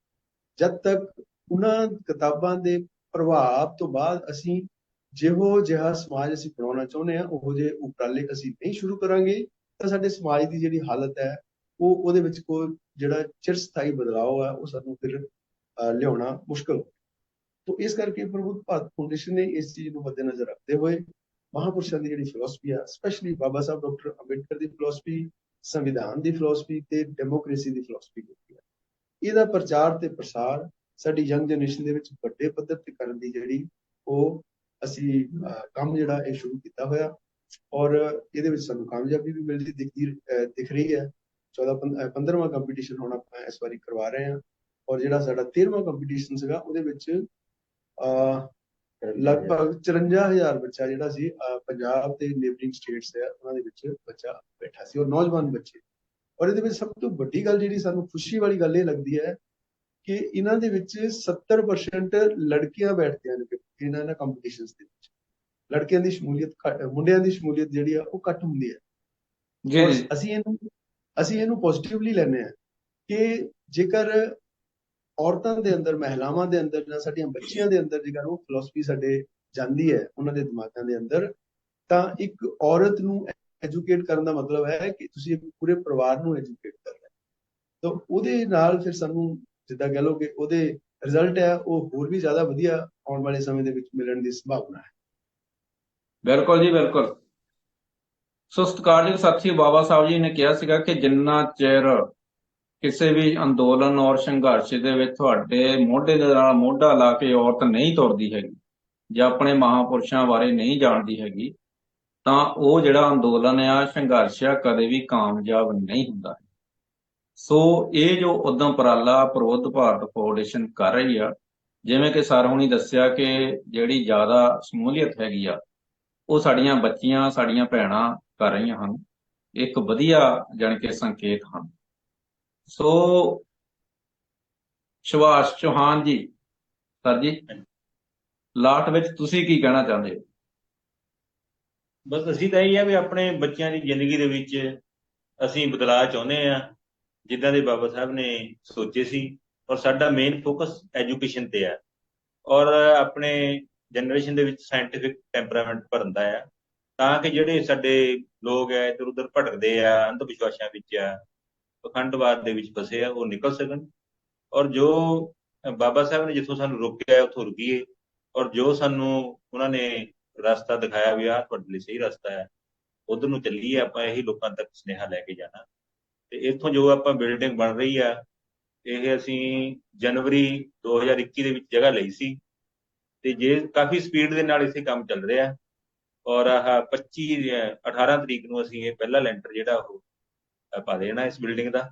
ਜਦ ਤੱਕ ਉਹਨਾਂ ਕਿਤਾਬਾਂ ਦੇ ਪ੍ਰਭਾਵ ਤੋਂ ਬਾਅਦ ਅਸੀਂ ਜਿਹੋ ਜਿਹਾ ਸਮਾਜ ਅਸੀਂ ਬਣਾਉਣਾ ਚਾਹੁੰਦੇ ਆ ਉਹੋ ਜਿਹੇ ਉਪਰਾਲੇ ਅਸੀਂ ਨਹੀਂ ਸ਼ੁਰੂ ਕਰਾਂਗੇ, ਤਾਂ ਸਾਡੇ ਸਮਾਜ ਦੀ ਜਿਹੜੀ ਹਾਲਤ ਹੈ, ਉਹ ਉਹਦੇ ਵਿੱਚ ਕੋਈ ਜਿਹੜਾ ਚਿਰਸਥਾਈ ਬਦਲਾਅ ਹੈ, ਉਹ ਸਾਨੂੰ ਫਿਰ ਲਿਆਉਣਾ ਮੁਸ਼ਕਲ ਹੋ ਤੋ ਇਸ ਕਰਕੇ ਪ੍ਰਭੂ ਭਾਰਤ ਫਾਊਂਡੇਸ਼ਨ ਨੇ ਇਸ ਚੀਜ਼ ਨੂੰ ਮੱਦੇਨਜ਼ਰ ਰੱਖਦੇ ਹੋਏ ਮਹਾਪੁਰਸ਼ਾਂ ਦੀ ਜਿਹੜੀ ਫਿਲਾਸਫੀ ਆ ਸਪੈਸ਼ਲੀ ਬਾਬਾ ਸਾਹਿਬ ਡਾਕਟਰ ਅੰਬੇਡਕਰ ਦੀ ਫਿਲਾਸਫੀ ਸੰਵਿਧਾਨ ਦੀ ਫਿਲਾਸਫੀ ਤੇ ਡੈਮੋਕ੍ਰੇਸੀ ਦੀ ਫਿਲਾਸਫੀ ਕੀਤੀ ਹੈ ਇਹਦਾ ਪ੍ਰਚਾਰ ਤੇ ਪ੍ਰਸਾਰ ਸਾਡੀ ਯੰਗ ਜਨਰੇਸ਼ਨ ਦੇ ਵਿੱਚ ਵੱਡੇ ਪੱਧਰ ਤੇ ਕਰਨ ਦੀ ਜਿਹੜੀ ਉਹ ਅਸੀਂ ਕੰਮ ਜਿਹੜਾ ਇਹ ਸ਼ੁਰੂ ਕੀਤਾ ਹੋਇਆ ਔਰ ਇਹਦੇ ਵਿੱਚ ਸਾਨੂੰ ਕਾਮਯਾਬੀ ਵੀ ਮਿਲਦੀ ਦਿਖਦੀ ਦਿਖ ਰਹੀ ਹੈ। 14 15ਵਾਂ ਕੰਪੀਟੀਸ਼ਨ ਹੁਣ ਆਪਾਂ ਇਸ ਵਾਰੀ ਕਰਵਾ ਰਹੇ ਹਾਂ ਔਰ ਜਿਹੜਾ ਸਾਡਾ 13ਵਾਂ ਕੰਪੀਟੀਸ਼ਨ ਸੀਗਾ ਉਹਦੇ ਵਿੱਚ ਲਗਭਗ 54000 ਬੱਚਾ ਜਿਹੜਾ ਸੀ ਪੰਜਾਬ ਤੇ ਨੇਬਰਿੰਗ ਸਟੇਟਸ ਹੈ ਉਹਨਾਂ ਦੇ ਵਿੱਚ ਬੱਚਾ ਬੈਠਾ ਸੀ ਔਰ ਨੌਜਵਾਨ ਬੱਚੇ। ਔਰ ਇਹਦੇ ਵਿੱਚ ਸਭ ਤੋਂ ਵੱਡੀ ਗੱਲ ਜਿਹੜੀ ਸਾਨੂੰ ਖੁਸ਼ੀ ਵਾਲੀ ਗੱਲ ਇਹ ਲੱਗਦੀ ਹੈ ਕਿ ਇਹਨਾਂ ਦੇ ਵਿੱਚ 70% ਲੜਕੀਆਂ ਬੈਠਦੀਆਂ ਨੇ ਇਹਨਾਂ ਇਹਨਾਂ ਕੰਪੀਟੀਸ਼ਨਸ ਦੇ ਵਿੱਚ। ਲੜਕਿਆਂ ਦੀ ਸ਼ਮੂਲੀਅਤ ਮੁੰਡਿਆਂ ਦੀ ਸ਼ਮੂਲੀਅਤ ਜਿਹੜੀ ਆ ਉਹ ਘੱਟ ਹੁੰਦੀ ਹੈ। ਜੀ ਅਸੀਂ ਇਹਨੂੰ ਅਸੀਂ ਇਹਨੂੰ ਪੋਜ਼ਿਟਿਵਲੀ ਲੈਂਦੇ ਆ ਕਿ ਜੇਕਰ ਔਰਤਾਂ ਦੇ ਅੰਦਰ, ਮਹਿਲਾਵਾਂ ਦੇ ਅੰਦਰ, ਜਾਂ ਸਾਡੀਆਂ ਬੱਚੀਆਂ ਦੇ ਅੰਦਰ ਜੇਕਰ ਉਹ ਫਿਲਾਸਫੀ ਸਾਡੇ ਜਾਂਦੀ ਹੈ, ਉਹਨਾਂ ਦੇ ਦਿਮਾਗਾਂ ਦੇ ਅੰਦਰ, ਤਾਂ ਇੱਕ ਔਰਤ ਨੂੰ ਐਜੂਕੇਟ ਕਰਨ ਦਾ ਮਤਲਬ ਹੈ ਕਿ ਤੁਸੀਂ ਪੂਰੇ ਪਰਿਵਾਰ ਨੂੰ ਐਜੂਕੇਟ ਕਰ ਰਹੇ ਤਾਂ ਉਹਦੇ ਨਾਲ ਫਿਰ ਸਾਨੂੰ ਜਿੱਦਾਂ ਕਹ ਲਓ ਕਿ ਉਹਦੇ ਰਿਜ਼ਲਟ ਹੈ, ਉਹ ਹੋਰ ਵੀ ਜ਼ਿਆਦਾ ਵਧੀਆ ਆਉਣ ਵਾਲੇ ਸਮੇਂ ਦੇ ਵਿੱਚ ਮਿਲਣ ਦੀ ਸੰਭਾਵਨਾ ਹੈ। ਬਿਲਕੁਲ ਜੀ, ਬਿਲਕੁਲ। ਸੋ ਸਤਿਕਾਰਯੋਗ ਸਾਥੀ ਬਾਬਾ ਸਾਹਿਬ ਜੀ ਨੇ ਕਿਹਾ ਸੀਗਾ ਕਿ ਜਿੰਨਾ ਚਿਰ ਕਿਸੇ ਵੀ ਅੰਦੋਲਨ ਔਰ ਸੰਘਰਸ਼ ਦੇ ਵਿੱਚ ਤੁਹਾਡੇ ਮੋਢੇ ਦੇ ਨਾਲ ਮੋਢਾ ਲਾ ਕੇ ਔਰਤ ਨਹੀਂ ਤੁਰਦੀ ਹੈਗੀ ਜਾਂ ਆਪਣੇ ਮਹਾਪੁਰਸ਼ਾਂ ਬਾਰੇ ਨਹੀਂ ਜਾਣਦੀ ਹੈਗੀ, ਤਾਂ ਉਹ ਜਿਹੜਾ ਅੰਦੋਲਨ ਆ, ਸੰਘਰਸ਼ ਆ, ਕਦੇ ਵੀ ਕਾਮਯਾਬ ਨਹੀਂ ਹੁੰਦਾ। ਸੋ ਇਹ ਜੋ ਉਦਮ ਉਪਰਾਲਾ ਪ੍ਰਬੁੱਧ ਭਾਰਤ ਫਾਊਂਡੇਸ਼ਨ ਕਰ ਰਹੀ ਆ, ਜਿਵੇਂ ਕਿ ਸਰ ਹੁਣੀ ਦੱਸਿਆ ਕਿ ਜਿਹੜੀ ਜ਼ਿਆਦਾ ਸ਼ਮੂਲੀਅਤ ਹੈਗੀ ਆ, ਉਹ ਸਾਡੀਆਂ ਬੱਚੀਆਂ, ਸਾਡੀਆਂ ਭੈਣਾਂ ਕਰ ਰਹੀਆਂ ਹਨ। ਇੱਕ ਵਧੀਆ ਜਾਣੀ ਕਿ ਸੰਕੇਤ ਹਨ। ਸੋ ਸ਼ਿਵਾਸ਼ ਚੌਹਾਨ ਜੀ, ਸਰ ਜੀ ਲਾਸਟ ਵਿੱਚ ਤੁਸੀਂ ਕੀ ਕਹਿਣਾ ਚਾਹੁੰਦੇ ਹੋ? ਬਸ ਅਸੀਂ ਤਾਂ ਇਹ ਆ ਵੀ ਆਪਣੇ ਬੱਚਿਆਂ ਦੀ ਜ਼ਿੰਦਗੀ ਦੇ ਵਿੱਚ ਅਸੀਂ ਬਦਲਾਅ ਚਾਹੁੰਦੇ ਆ ਜਿੱਦਾਂ ਦੇ ਬਾਬਾ ਸਾਹਿਬ ਨੇ ਸੋਚੇ ਸੀ, ਔਰ ਸਾਡਾ ਮੇਨ ਫੋਕਸ ਐਜੂਕੇਸ਼ਨ ਤੇ ਆ। ਔਰ ਆਪਣੇ ਜਨਰੇਸ਼ਨ ਦੇ ਵਿੱਚ ਸਾਇੰਟਿਫਿਕ ਟੈਂਪਰਾਮੈਂਟ ਭਰਨ ਦਾ ਆ, ਤਾਂ ਕਿ ਜਿਹੜੇ ਸਾਡੇ ਲੋਕ ਆ ਇੱਧਰ ਉਧਰ ਭਟਕਦੇ ਆ ਅੰਧ ਵਿਸ਼ਵਾਸਾਂ ਵਿੱਚ ਆ ਪਖੰਡਵਾਦ ਦੇ ਵਿੱਚ ਫਸੇ ਆ, ਉਹ ਨਿਕਲ ਸਕਣ। ਔਰ ਜੋ ਬਾਬਾ ਸਾਹਿਬ ਨੇ ਜਿੱਥੋਂ ਸਾਨੂੰ ਰੋਕਿਆ, ਉੱਥੋਂ ਰੁਕੀਏ। ਔਰ ਜੋ ਸਾਨੂੰ ਉਹਨਾਂ ਨੇ ਰਸਤਾ ਦਿਖਾਇਆ ਵੀ ਆ ਤੁਹਾਡੇ ਲਈ ਸਹੀ ਰਸਤਾ ਹੈ, ਉਧਰ ਨੂੰ ਚੱਲੀਏ, ਆਪਾਂ ਇਹੀ ਲੋਕਾਂ ਤੱਕ ਸੁਨੇਹਾ ਲੈ ਕੇ ਜਾਣਾ। ਤੇ ਇੱਥੋਂ ਜੋ ਆਪਾਂ ਬਿਲਡਿੰਗ ਬਣ ਰਹੀ ਆ, ਇਹ ਅਸੀਂ ਜਨਵਰੀ 2021 ਦੇ ਵਿੱਚ ਜਗ੍ਹਾ ਲਈ ਸੀ। ਤੇ ਜੇ ਕਾਫੀ ਸਪੀਡ ਦੇ ਨਾਲ ਇਸੇ ਕੰਮ ਚੱਲ ਰਿਹਾ। ਔਰ ਆਹ 25 18 ਤਰੀਕ ਨੂੰ ਅਸੀਂ ਇਹ ਪਹਿਲਾ ਲੈਂਟਰ ਜਿਹੜਾ ਉਹ ਅ, ਦੇਣਾ ਇਸ ਬਿਲਡਿੰਗ ਦਾ।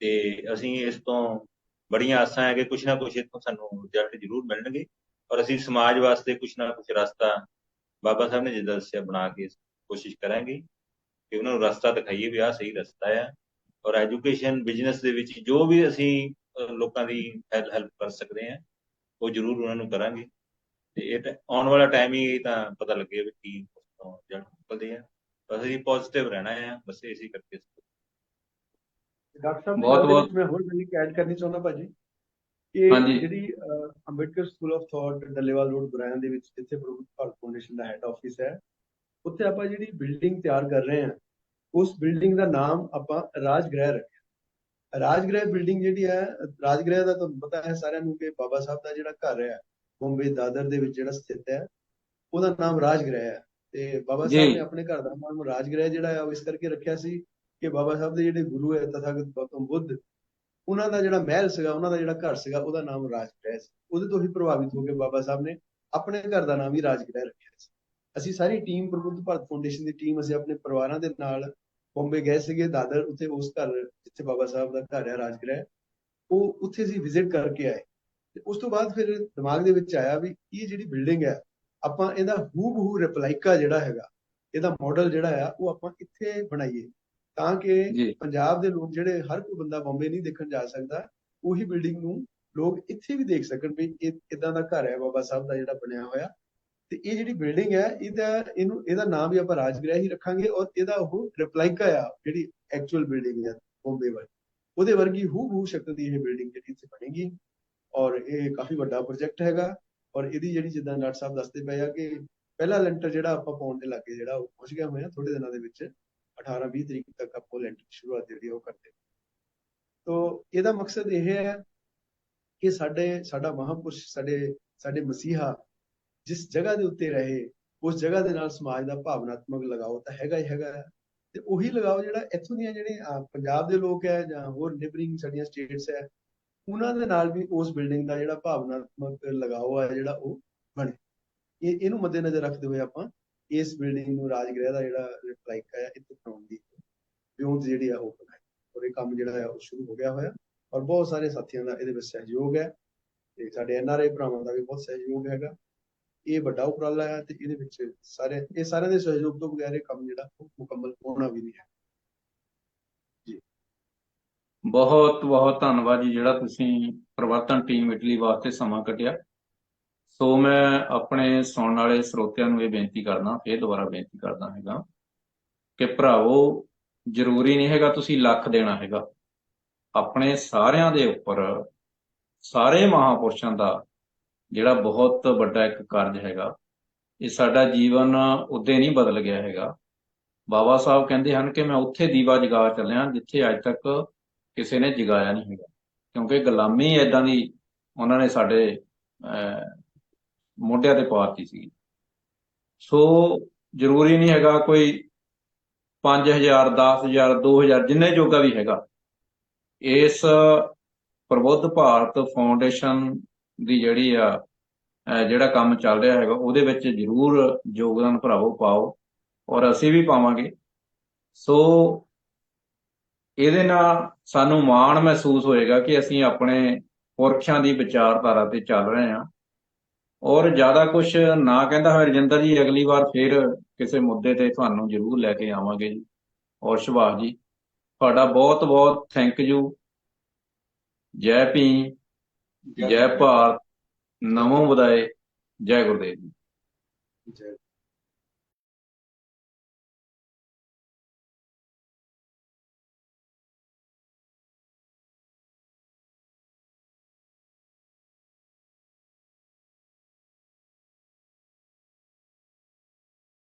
ਤੇ ਅਸੀਂ ਇਸ ਤੋਂ ਬੜੀਆਂ ਆਸਾਂ ਹੈ ਕਿ ਕੁਛ ਨਾ ਕੁਛ ਇੱਥੋਂ ਸਾਨੂੰ ਰਿਜ਼ਲਟ ਜ਼ਰੂਰ ਮਿਲਣਗੇ। ਔਰ ਅਸੀਂ ਸਮਾਜ ਵਾਸਤੇ ਕੁਛ ਨਾ ਕੁਛ ਰਸਤਾ ਬਾਬਾ ਸਾਹਿਬ ਨੇ ਜਿੱਦਾਂ ਦੱਸਿਆ ਬਣਾ ਕੇ ਕੋਸ਼ਿਸ਼ ਕਰਾਂਗੇ ਕਿ ਉਹਨਾਂ ਨੂੰ ਰਸਤਾ ਦਿਖਾਈਏ ਵੀ ਆਹ ਸਹੀ ਰਸਤਾ ਹੈ ਔਰ ਐਜੂਕੇਸ਼ਨ ਬਿਜ਼ਨਸ ਦੇ ਵਿੱਚ ਜੋ ਵੀ ਅਸੀਂ ਲੋਕਾਂ ਦੀ ਹੈਲਪ ਕਰ ਸਕਦੇ ਹਾਂ ਉਹ ਜ਼ਰੂਰ ਉਹਨਾਂ ਨੂੰ ਕਰਾਂਗੇ। ਤੇ ਇਹ ਤਾਂ ਆਉਣ ਵਾਲਾ ਟਾਈਮ ਹੀ ਤਾਂ ਪਤਾ ਲੱਗੇ ਵੀ ਕੀ ਉਸ ਤੋਂ ਰਿਜ਼ਲਟ ਨਿਕਲਦੇ ਆ। ਬਸ ਅਸੀਂ ਪੋਜ਼ਿਟਿਵ ਰਹਿਣਾ ਹੈ ਬਸ ਇਸੇ ਕਰਕੇ। ਡਾਕਟਰ ਸਾਹਿਬ ਬਹੁਤ- ਬਹੁਤ ਮੈਂ ਹੋਰ ਗੱਲ ਇੱਕ ਐਡ ਕਰਨੀ ਚਾਹੁੰਦਾ ਭਾਜੀ। ਕਿ। ਜਿਹੜੀ Ambedkar school of thought Dallewal road Guraya ਦੇ ਵਿੱਚ ਜਿੱਥੇ ਪ੍ਰਭੂ ਭਾਰਤ ਫਾਊਂਡੇਸ਼ਨ ਦਾ ਹੈੱਡ ਆਫਿਸ ਹੈ ਉੱਥੇ ਆਪਾਂ ਜਿਹੜੀ ਬਿਲਡਿੰਗ ਤਿਆਰ ਕਰ ਰਹੇ ਹਾਂ ਉਸ ਬਿਲਡਿੰਗ ਦਾ ਨਾਮ ਆਪਾਂ ਰਾਜ ਗ੍ਰਹਿ ਰੱਖਿਆ। ਰਾਜਗ੍ਰਹਿ ਬਿਲਡਿੰਗ ਜਿਹੜੀ ਹੈ ਰਾਜਗ੍ਰਹਿ ਦਾ ਤੁਹਾਨੂੰ ਪਤਾ ਹੈ ਸਾਰਿਆਂ ਨੂੰ ਕਿ ਬਾਬਾ ਸਾਹਿਬ ਦਾ ਜਿਹੜਾ ਘਰ ਹੈ ਬੰਬੇ ਦਾਦਰ ਦੇ ਵਿੱਚ ਜਿਹੜਾ ਸਥਿਤ ਹੈ ਉਹਦਾ ਨਾਮ ਰਾਜਗ੍ਰਹਿ ਹੈ। ਤੇ ਬਾਬਾ ਸਾਹਿਬ। ਨੇ ਆਪਣੇ ਘਰ ਦਾ ਨਾਮ ਰਾਜਗ੍ਰਹਿ ਜਿਹੜਾ ਹੈ ਉਹ ਇਸ ਕਰਕੇ ਰੱਖਿਆ ਸੀ ਕਿ ਬਾਬਾ ਸਾਹਿਬ ਦੇ ਜਿਹੜੇ ਗੁਰੂ ਹੈ ਤਥਾਗਤ ਗੌਤਮ ਬੁੱਧ ਉਹਨਾਂ ਦਾ ਜਿਹੜਾ ਮਹਿਲ ਸੀਗਾ ਉਹਨਾਂ ਦਾ ਜਿਹੜਾ ਘਰ ਸੀਗਾ ਉਹਦਾ ਨਾਮ ਰਾਜਗ੍ਰਹਿ ਸੀ। ਉਹਦੇ ਤੋਂ ਹੀ ਪ੍ਰਭਾਵਿਤ ਹੋ ਕੇ ਬਾਬਾ ਸਾਹਿਬ ਨੇ ਆਪਣੇ ਘਰ ਦਾ ਨਾਮ ਹੀ ਰਾਜਗ੍ਰਹਿ ਰੱਖਿਆ ਸੀ। ਅਸੀਂ ਸਾਰੀ ਟੀਮ ਪ੍ਰਬੁੱਧ ਭਾਰਤ ਫਾਊਂਡੇਸ਼ਨ ਦੀ ਟੀਮ ਅਸੀਂ ਆਪਣੇ ਪਰਿਵਾਰਾਂ ਦੇ ਨਾਲ ਬੰਬੇ ਗਏ ਸੀਗੇ ਦਾਦਰ ਉੱਥੇ ਉਸ ਘਰ ਜਿੱਥੇ ਬਾਬਾ ਸਾਹਿਬ ਦਾ ਘਰ ਹੈ ਰਾਜਗ੍ਰਹਿ ਉਹ ਉੱਥੇ ਅਸੀਂ ਵਿਜ਼ਿਟ ਕਰਕੇ ਆਏ। ਤੇ ਉਸ ਤੋਂ ਬਾਅਦ ਫਿਰ ਦਿਮਾਗ ਦੇ ਵਿੱਚ ਆਇਆ ਵੀ ਇਹ ਜਿਹੜੀ ਬਿਲਡਿੰਗ ਹੈ ਆਪਾਂ ਇਹਦਾ ਹੂ-ਬਹੂ ਰਿਪਲਾਈਕਾ ਜਿਹੜਾ ਹੈਗਾ ਇਹਦਾ ਮਾਡਲ ਜਿਹੜਾ ਆ ਉਹ ਆਪਾਂ ਇੱਥੇ ਬਣਾਈਏ? ਤਾਂ ਕਿ ਪੰਜਾਬ ਦੇ ਲੋਕ ਜਿਹੜੇ ਹਰ ਕੋਈ ਬੰਦਾ ਬੰਬੇ ਨਹੀਂ ਦੇਖਣ ਜਾ ਸਕਦਾ ਉਹੀ ਬਿਲਡਿੰਗ ਨੂੰ ਲੋਕ ਇੱਥੇ ਵੀ ਦੇਖ ਸਕਣ ਵੀ ਇਹ ਇਦਾਂ ਦਾ ਘਰ ਹੈ ਬਾਬਾ ਸਾਹਿਬ ਦਾ ਜਿਹੜਾ ਬਣਿਆ ਹੋਇਆ। ਤੇ ਇਹ ਜਿਹੜੀ ਬਿਲਡਿੰਗ ਹੈ ਇਹਦਾ ਇਹਨੂੰ ਇਹਦਾ ਨਾਮ ਵੀ ਆਪਾਂ ਰਾਜਗ੍ਰਹਿ ਹੀ ਰੱਖਾਂਗੇ ਔਰ ਇਹਦਾ ਉਹ ਰਿਪਲਾਈਕਾ ਆ ਜਿਹੜੀ ਐਕਚੁਅਲ ਬਿਲਡਿੰਗ ਹੈ ਬੰਬੇ ਵਾਲੀ। ਉਹਦੇ ਵਰਗੀ ਹੂ-ਬਹੂ ਸ਼ਕਲ ਦੀ ਇਹ ਬਿਲਡਿੰਗ ਜਿਹੜੀ ਇੱਥੇ ਬਣੇਗੀ ਔਰ ਇਹ ਕਾਫੀ ਵੱਡਾ ਪ੍ਰੋਜੈਕਟ ਹੈਗਾ। ਔਰ ਇਹਦੀ ਜਿਹੜੀ ਜਿੱਦਾਂ ਡਾਕਟਰ ਸਾਹਿਬ ਦੱਸਦੇ ਪਏ ਆ ਕਿ ਪਹਿਲਾ ਲੈਂਟਰ ਜਿਹੜਾ ਆਪਾਂ ਪਾਉਣ ਦੇ ਲੱਗੇ ਜਿਹੜਾ ਉਹ ਪਹੁੰਚ ਗਿਆ ਹੋਇਆ ਥੋੜੇ ਦਿਨਾਂ ਦੇ ਵਿੱਚ 18-20 ਤਰੀਕ ਤੱਕ ਆਪਾਂ ਲੈਂਟਰ ਦੀ ਸ਼ੁਰੂਆਤ ਜਿਹੜੀ ਉਹ ਕਰਦੇ। ਤੋ ਇਹਦਾ ਮਕਸਦ ਇਹ ਹੈ ਕਿ ਸਾਡੇ, ਸਾਡਾ ਮਹਾਂਪੁਰਸ਼, ਸਾਡੇ ਸਾਡੇ ਮਸੀਹਾ ਜਿਸ ਜਗ੍ਹਾ ਦੇ ਉੱਤੇ ਰਹੇ, ਉਸ ਜਗ੍ਹਾ ਦੇ ਨਾਲ ਸਮਾਜ ਦਾ ਭਾਵਨਾਤਮਕ ਲਗਾਓ ਤਾਂ ਹੈਗਾ ਹੀ ਹੈਗਾ ਤੇ ਉਹੀ ਲਗਾਓ ਜਿਹੜਾ ਇੱਥੋਂ ਦੀਆਂ ਜਿਹੜੇ ਪੰਜਾਬ ਦੇ ਲੋਕ ਹੈ ਜਾਂ ਹੋਰ ਨੇਬਰਿੰਗ ਸਾਡੀਆਂ ਸਟੇਟਸ ਹੈ ਉਹਨਾਂ ਦੇ ਨਾਲ ਵੀ ਉਸ ਬਿਲਡਿੰਗ ਦਾ ਜਿਹੜਾ ਭਾਵਨਾਤਮਕ ਲਗਾਓ ਹੈ ਜਿਹੜਾ ਉਹ ਬਣੇ। ਇਹ, ਇਹਨੂੰ ਮੱਦੇਨਜ਼ਰ ਰੱਖਦੇ ਹੋਏ ਆਪਾਂ ਇਸ ਬਿਲਡਿੰਗ ਨੂੰ ਰਾਜਗ੍ਰਹਿ ਦਾ ਜਿਹੜਾ ਰਿਪਲਾਈਕ ਹੈ ਇੱਥੇ ਬਣਾਉਣ ਦੀ ਵਿਉਂਤ ਜਿਹੜੀ ਆ, ਉਹ ਬਣਾਈ। ਔਰ ਇਹ ਕੰਮ ਜਿਹੜਾ ਹੈ ਉਹ ਸ਼ੁਰੂ ਹੋ ਗਿਆ ਹੋਇਆ। ਔਰ ਬਹੁਤ ਸਾਰੇ ਸਾਥੀਆਂ ਦਾ ਇਹਦੇ ਵਿੱਚ ਸਹਿਯੋਗ ਹੈ। ਤੇ ਸਾਡੇ ਐਨਆਰਆਈ ਭਰਾਵਾਂ ਦਾ ਵੀ ਬਹੁਤ ਸਹਿਯੋਗ ਹੈਗਾ। ਇਹ ਵੱਡਾ ਉਪਰਾਲਾ ਹੈ ਤੇ ਇਹਦੇ ਵਿੱਚ ਸਾਰੇ, ਇਹ ਸਾਰਿਆਂ ਦੇ ਸਹਿਯੋਗ ਤੋਂ ਬਗੈਰ ਇਹ ਕੰਮ ਜਿਹੜਾ ਮੁਕੰਮਲ ਹੋਣਾ ਵੀ ਨਹੀਂ ਹੈ। ਬਹੁਤ ਬਹੁਤ ਧੰਨਵਾਦ ਜੀ, ਜਿਹੜਾ ਤੁਸੀਂ ਪ੍ਰਵਰਤਨ ਟੀਮ ਇਟਲੀ ਵਾਸਤੇ ਸਮਾਂ ਕੱਢਿਆ। ਸੋ ਮੈਂ ਆਪਣੇ ਸੁਣਨ ਵਾਲੇ ਸਰੋਤਿਆਂ ਨੂੰ ਇਹ ਬੇਨਤੀ ਕਰਦਾ ਫੇਰ ਦੁਬਾਰਾ ਬੇਨਤੀ ਕਰਦਾ ਹੈਗਾ ਕਿ ਭਰਾਵੋ, ਜ਼ਰੂਰੀ ਨਹੀਂ ਹੈਗਾ ਤੁਸੀਂ ਲੱਖ ਦੇਣਾ ਹੈਗਾ। ਆਪਣੇ ਸਾਰਿਆਂ ਦੇ ਉੱਪਰ, ਸਾਰੇ ਮਹਾਪੁਰਸ਼ਾਂ ਦਾ ਜਿਹੜਾ ਬਹੁਤ ਵੱਡਾ ਇੱਕ ਕਾਰਜ ਹੈਗਾ, ਇਹ ਸਾਡਾ ਜੀਵਨ ਉਦੇ ਨਹੀਂ ਬਦਲ ਗਿਆ ਹੈਗਾ। ਬਾਬਾ ਸਾਹਿਬ ਕਹਿੰਦੇ ਹਨ ਕਿ ਮੈਂ ਉੱਥੇ ਦੀਵਾ ਜਗਾ ਚੱਲਿਆ ਜਿੱਥੇ ਅੱਜ ਤੱਕ ਕਿਸੇ ਨੇ ਜਗਾਇਆ ਨਹੀਂ ਹੈਗਾ। ਕਿਉਂਕਿ ਗੁਲਾਮੀ ਏਦਾਂ ਦੀ ਉਹਨਾਂ ਨੇ ਸਾਡੇ ਅਹ, ਮੋਢਿਆਂ ਤੇ ਪਾਤੀ ਸੀ ਸੋ ਜ਼ਰੂਰੀ ਨਹੀਂ ਹੈਗਾ ਕੋਈ 5000 10000 2000 ਜਿੰਨੇ ਜੋਗਾ ਵੀ ਹੈਗਾ। ਇਸ ਪ੍ਰਬੁੱਧ ਭਾਰਤ ਫਾਊਂਡੇਸ਼ਨ ਦੀ ਜਿਹੜੀ ਆ ਜਿਹੜਾ ਕੰਮ ਚੱਲ ਰਿਹਾ ਹੈਗਾ ਉਹਦੇ ਵਿੱਚ ਜ਼ਰੂਰ ਯੋਗਦਾਨ ਭਰਾਵੋ ਪਾਓ। ਔਰ ਅਸੀਂ ਵੀ ਪਾਵਾਂਗੇ। ਸੋ ਇਹਦੇ ਨਾਲ ਸਾਨੂੰ ਮਾਣ ਮਹਿਸੂਸ ਹੋਏਗਾ ਕਿ ਅਸੀਂ ਆਪਣੇ ਪੁਰਖਿਆਂ ਦੀ ਵਿਚਾਰਧਾਰਾ ਤੇ ਚੱਲ ਰਹੇ ਹਾਂ। ਔਰ ਜ਼ਿਆਦਾ ਕੁਝ ਨਾ ਕਹਿੰਦਾ ਹੋਇਆ, ਰਜਿੰਦਰ ਜੀ, ਅਗਲੀ ਵਾਰ ਫਿਰ ਕਿਸੇ ਮੁੱਦੇ ਤੇ ਤੁਹਾਨੂੰ ਜ਼ਰੂਰ ਲੈ ਕੇ ਆਵਾਂਗੇ ਜੀ। ਔਰ ਸੁਭਾਸ਼ ਜੀ, ਤੁਹਾਡਾ ਬਹੁਤ ਬਹੁਤ ਥੈਂਕ ਯੂ ਜੈ ਭੀਮ, ਜੈ ਭਾਰਤ, ਨਮੋ ਬੁਦਾਏ ਜੈ ਗੁਰਦੇਵ ਜੀ। ਜੈ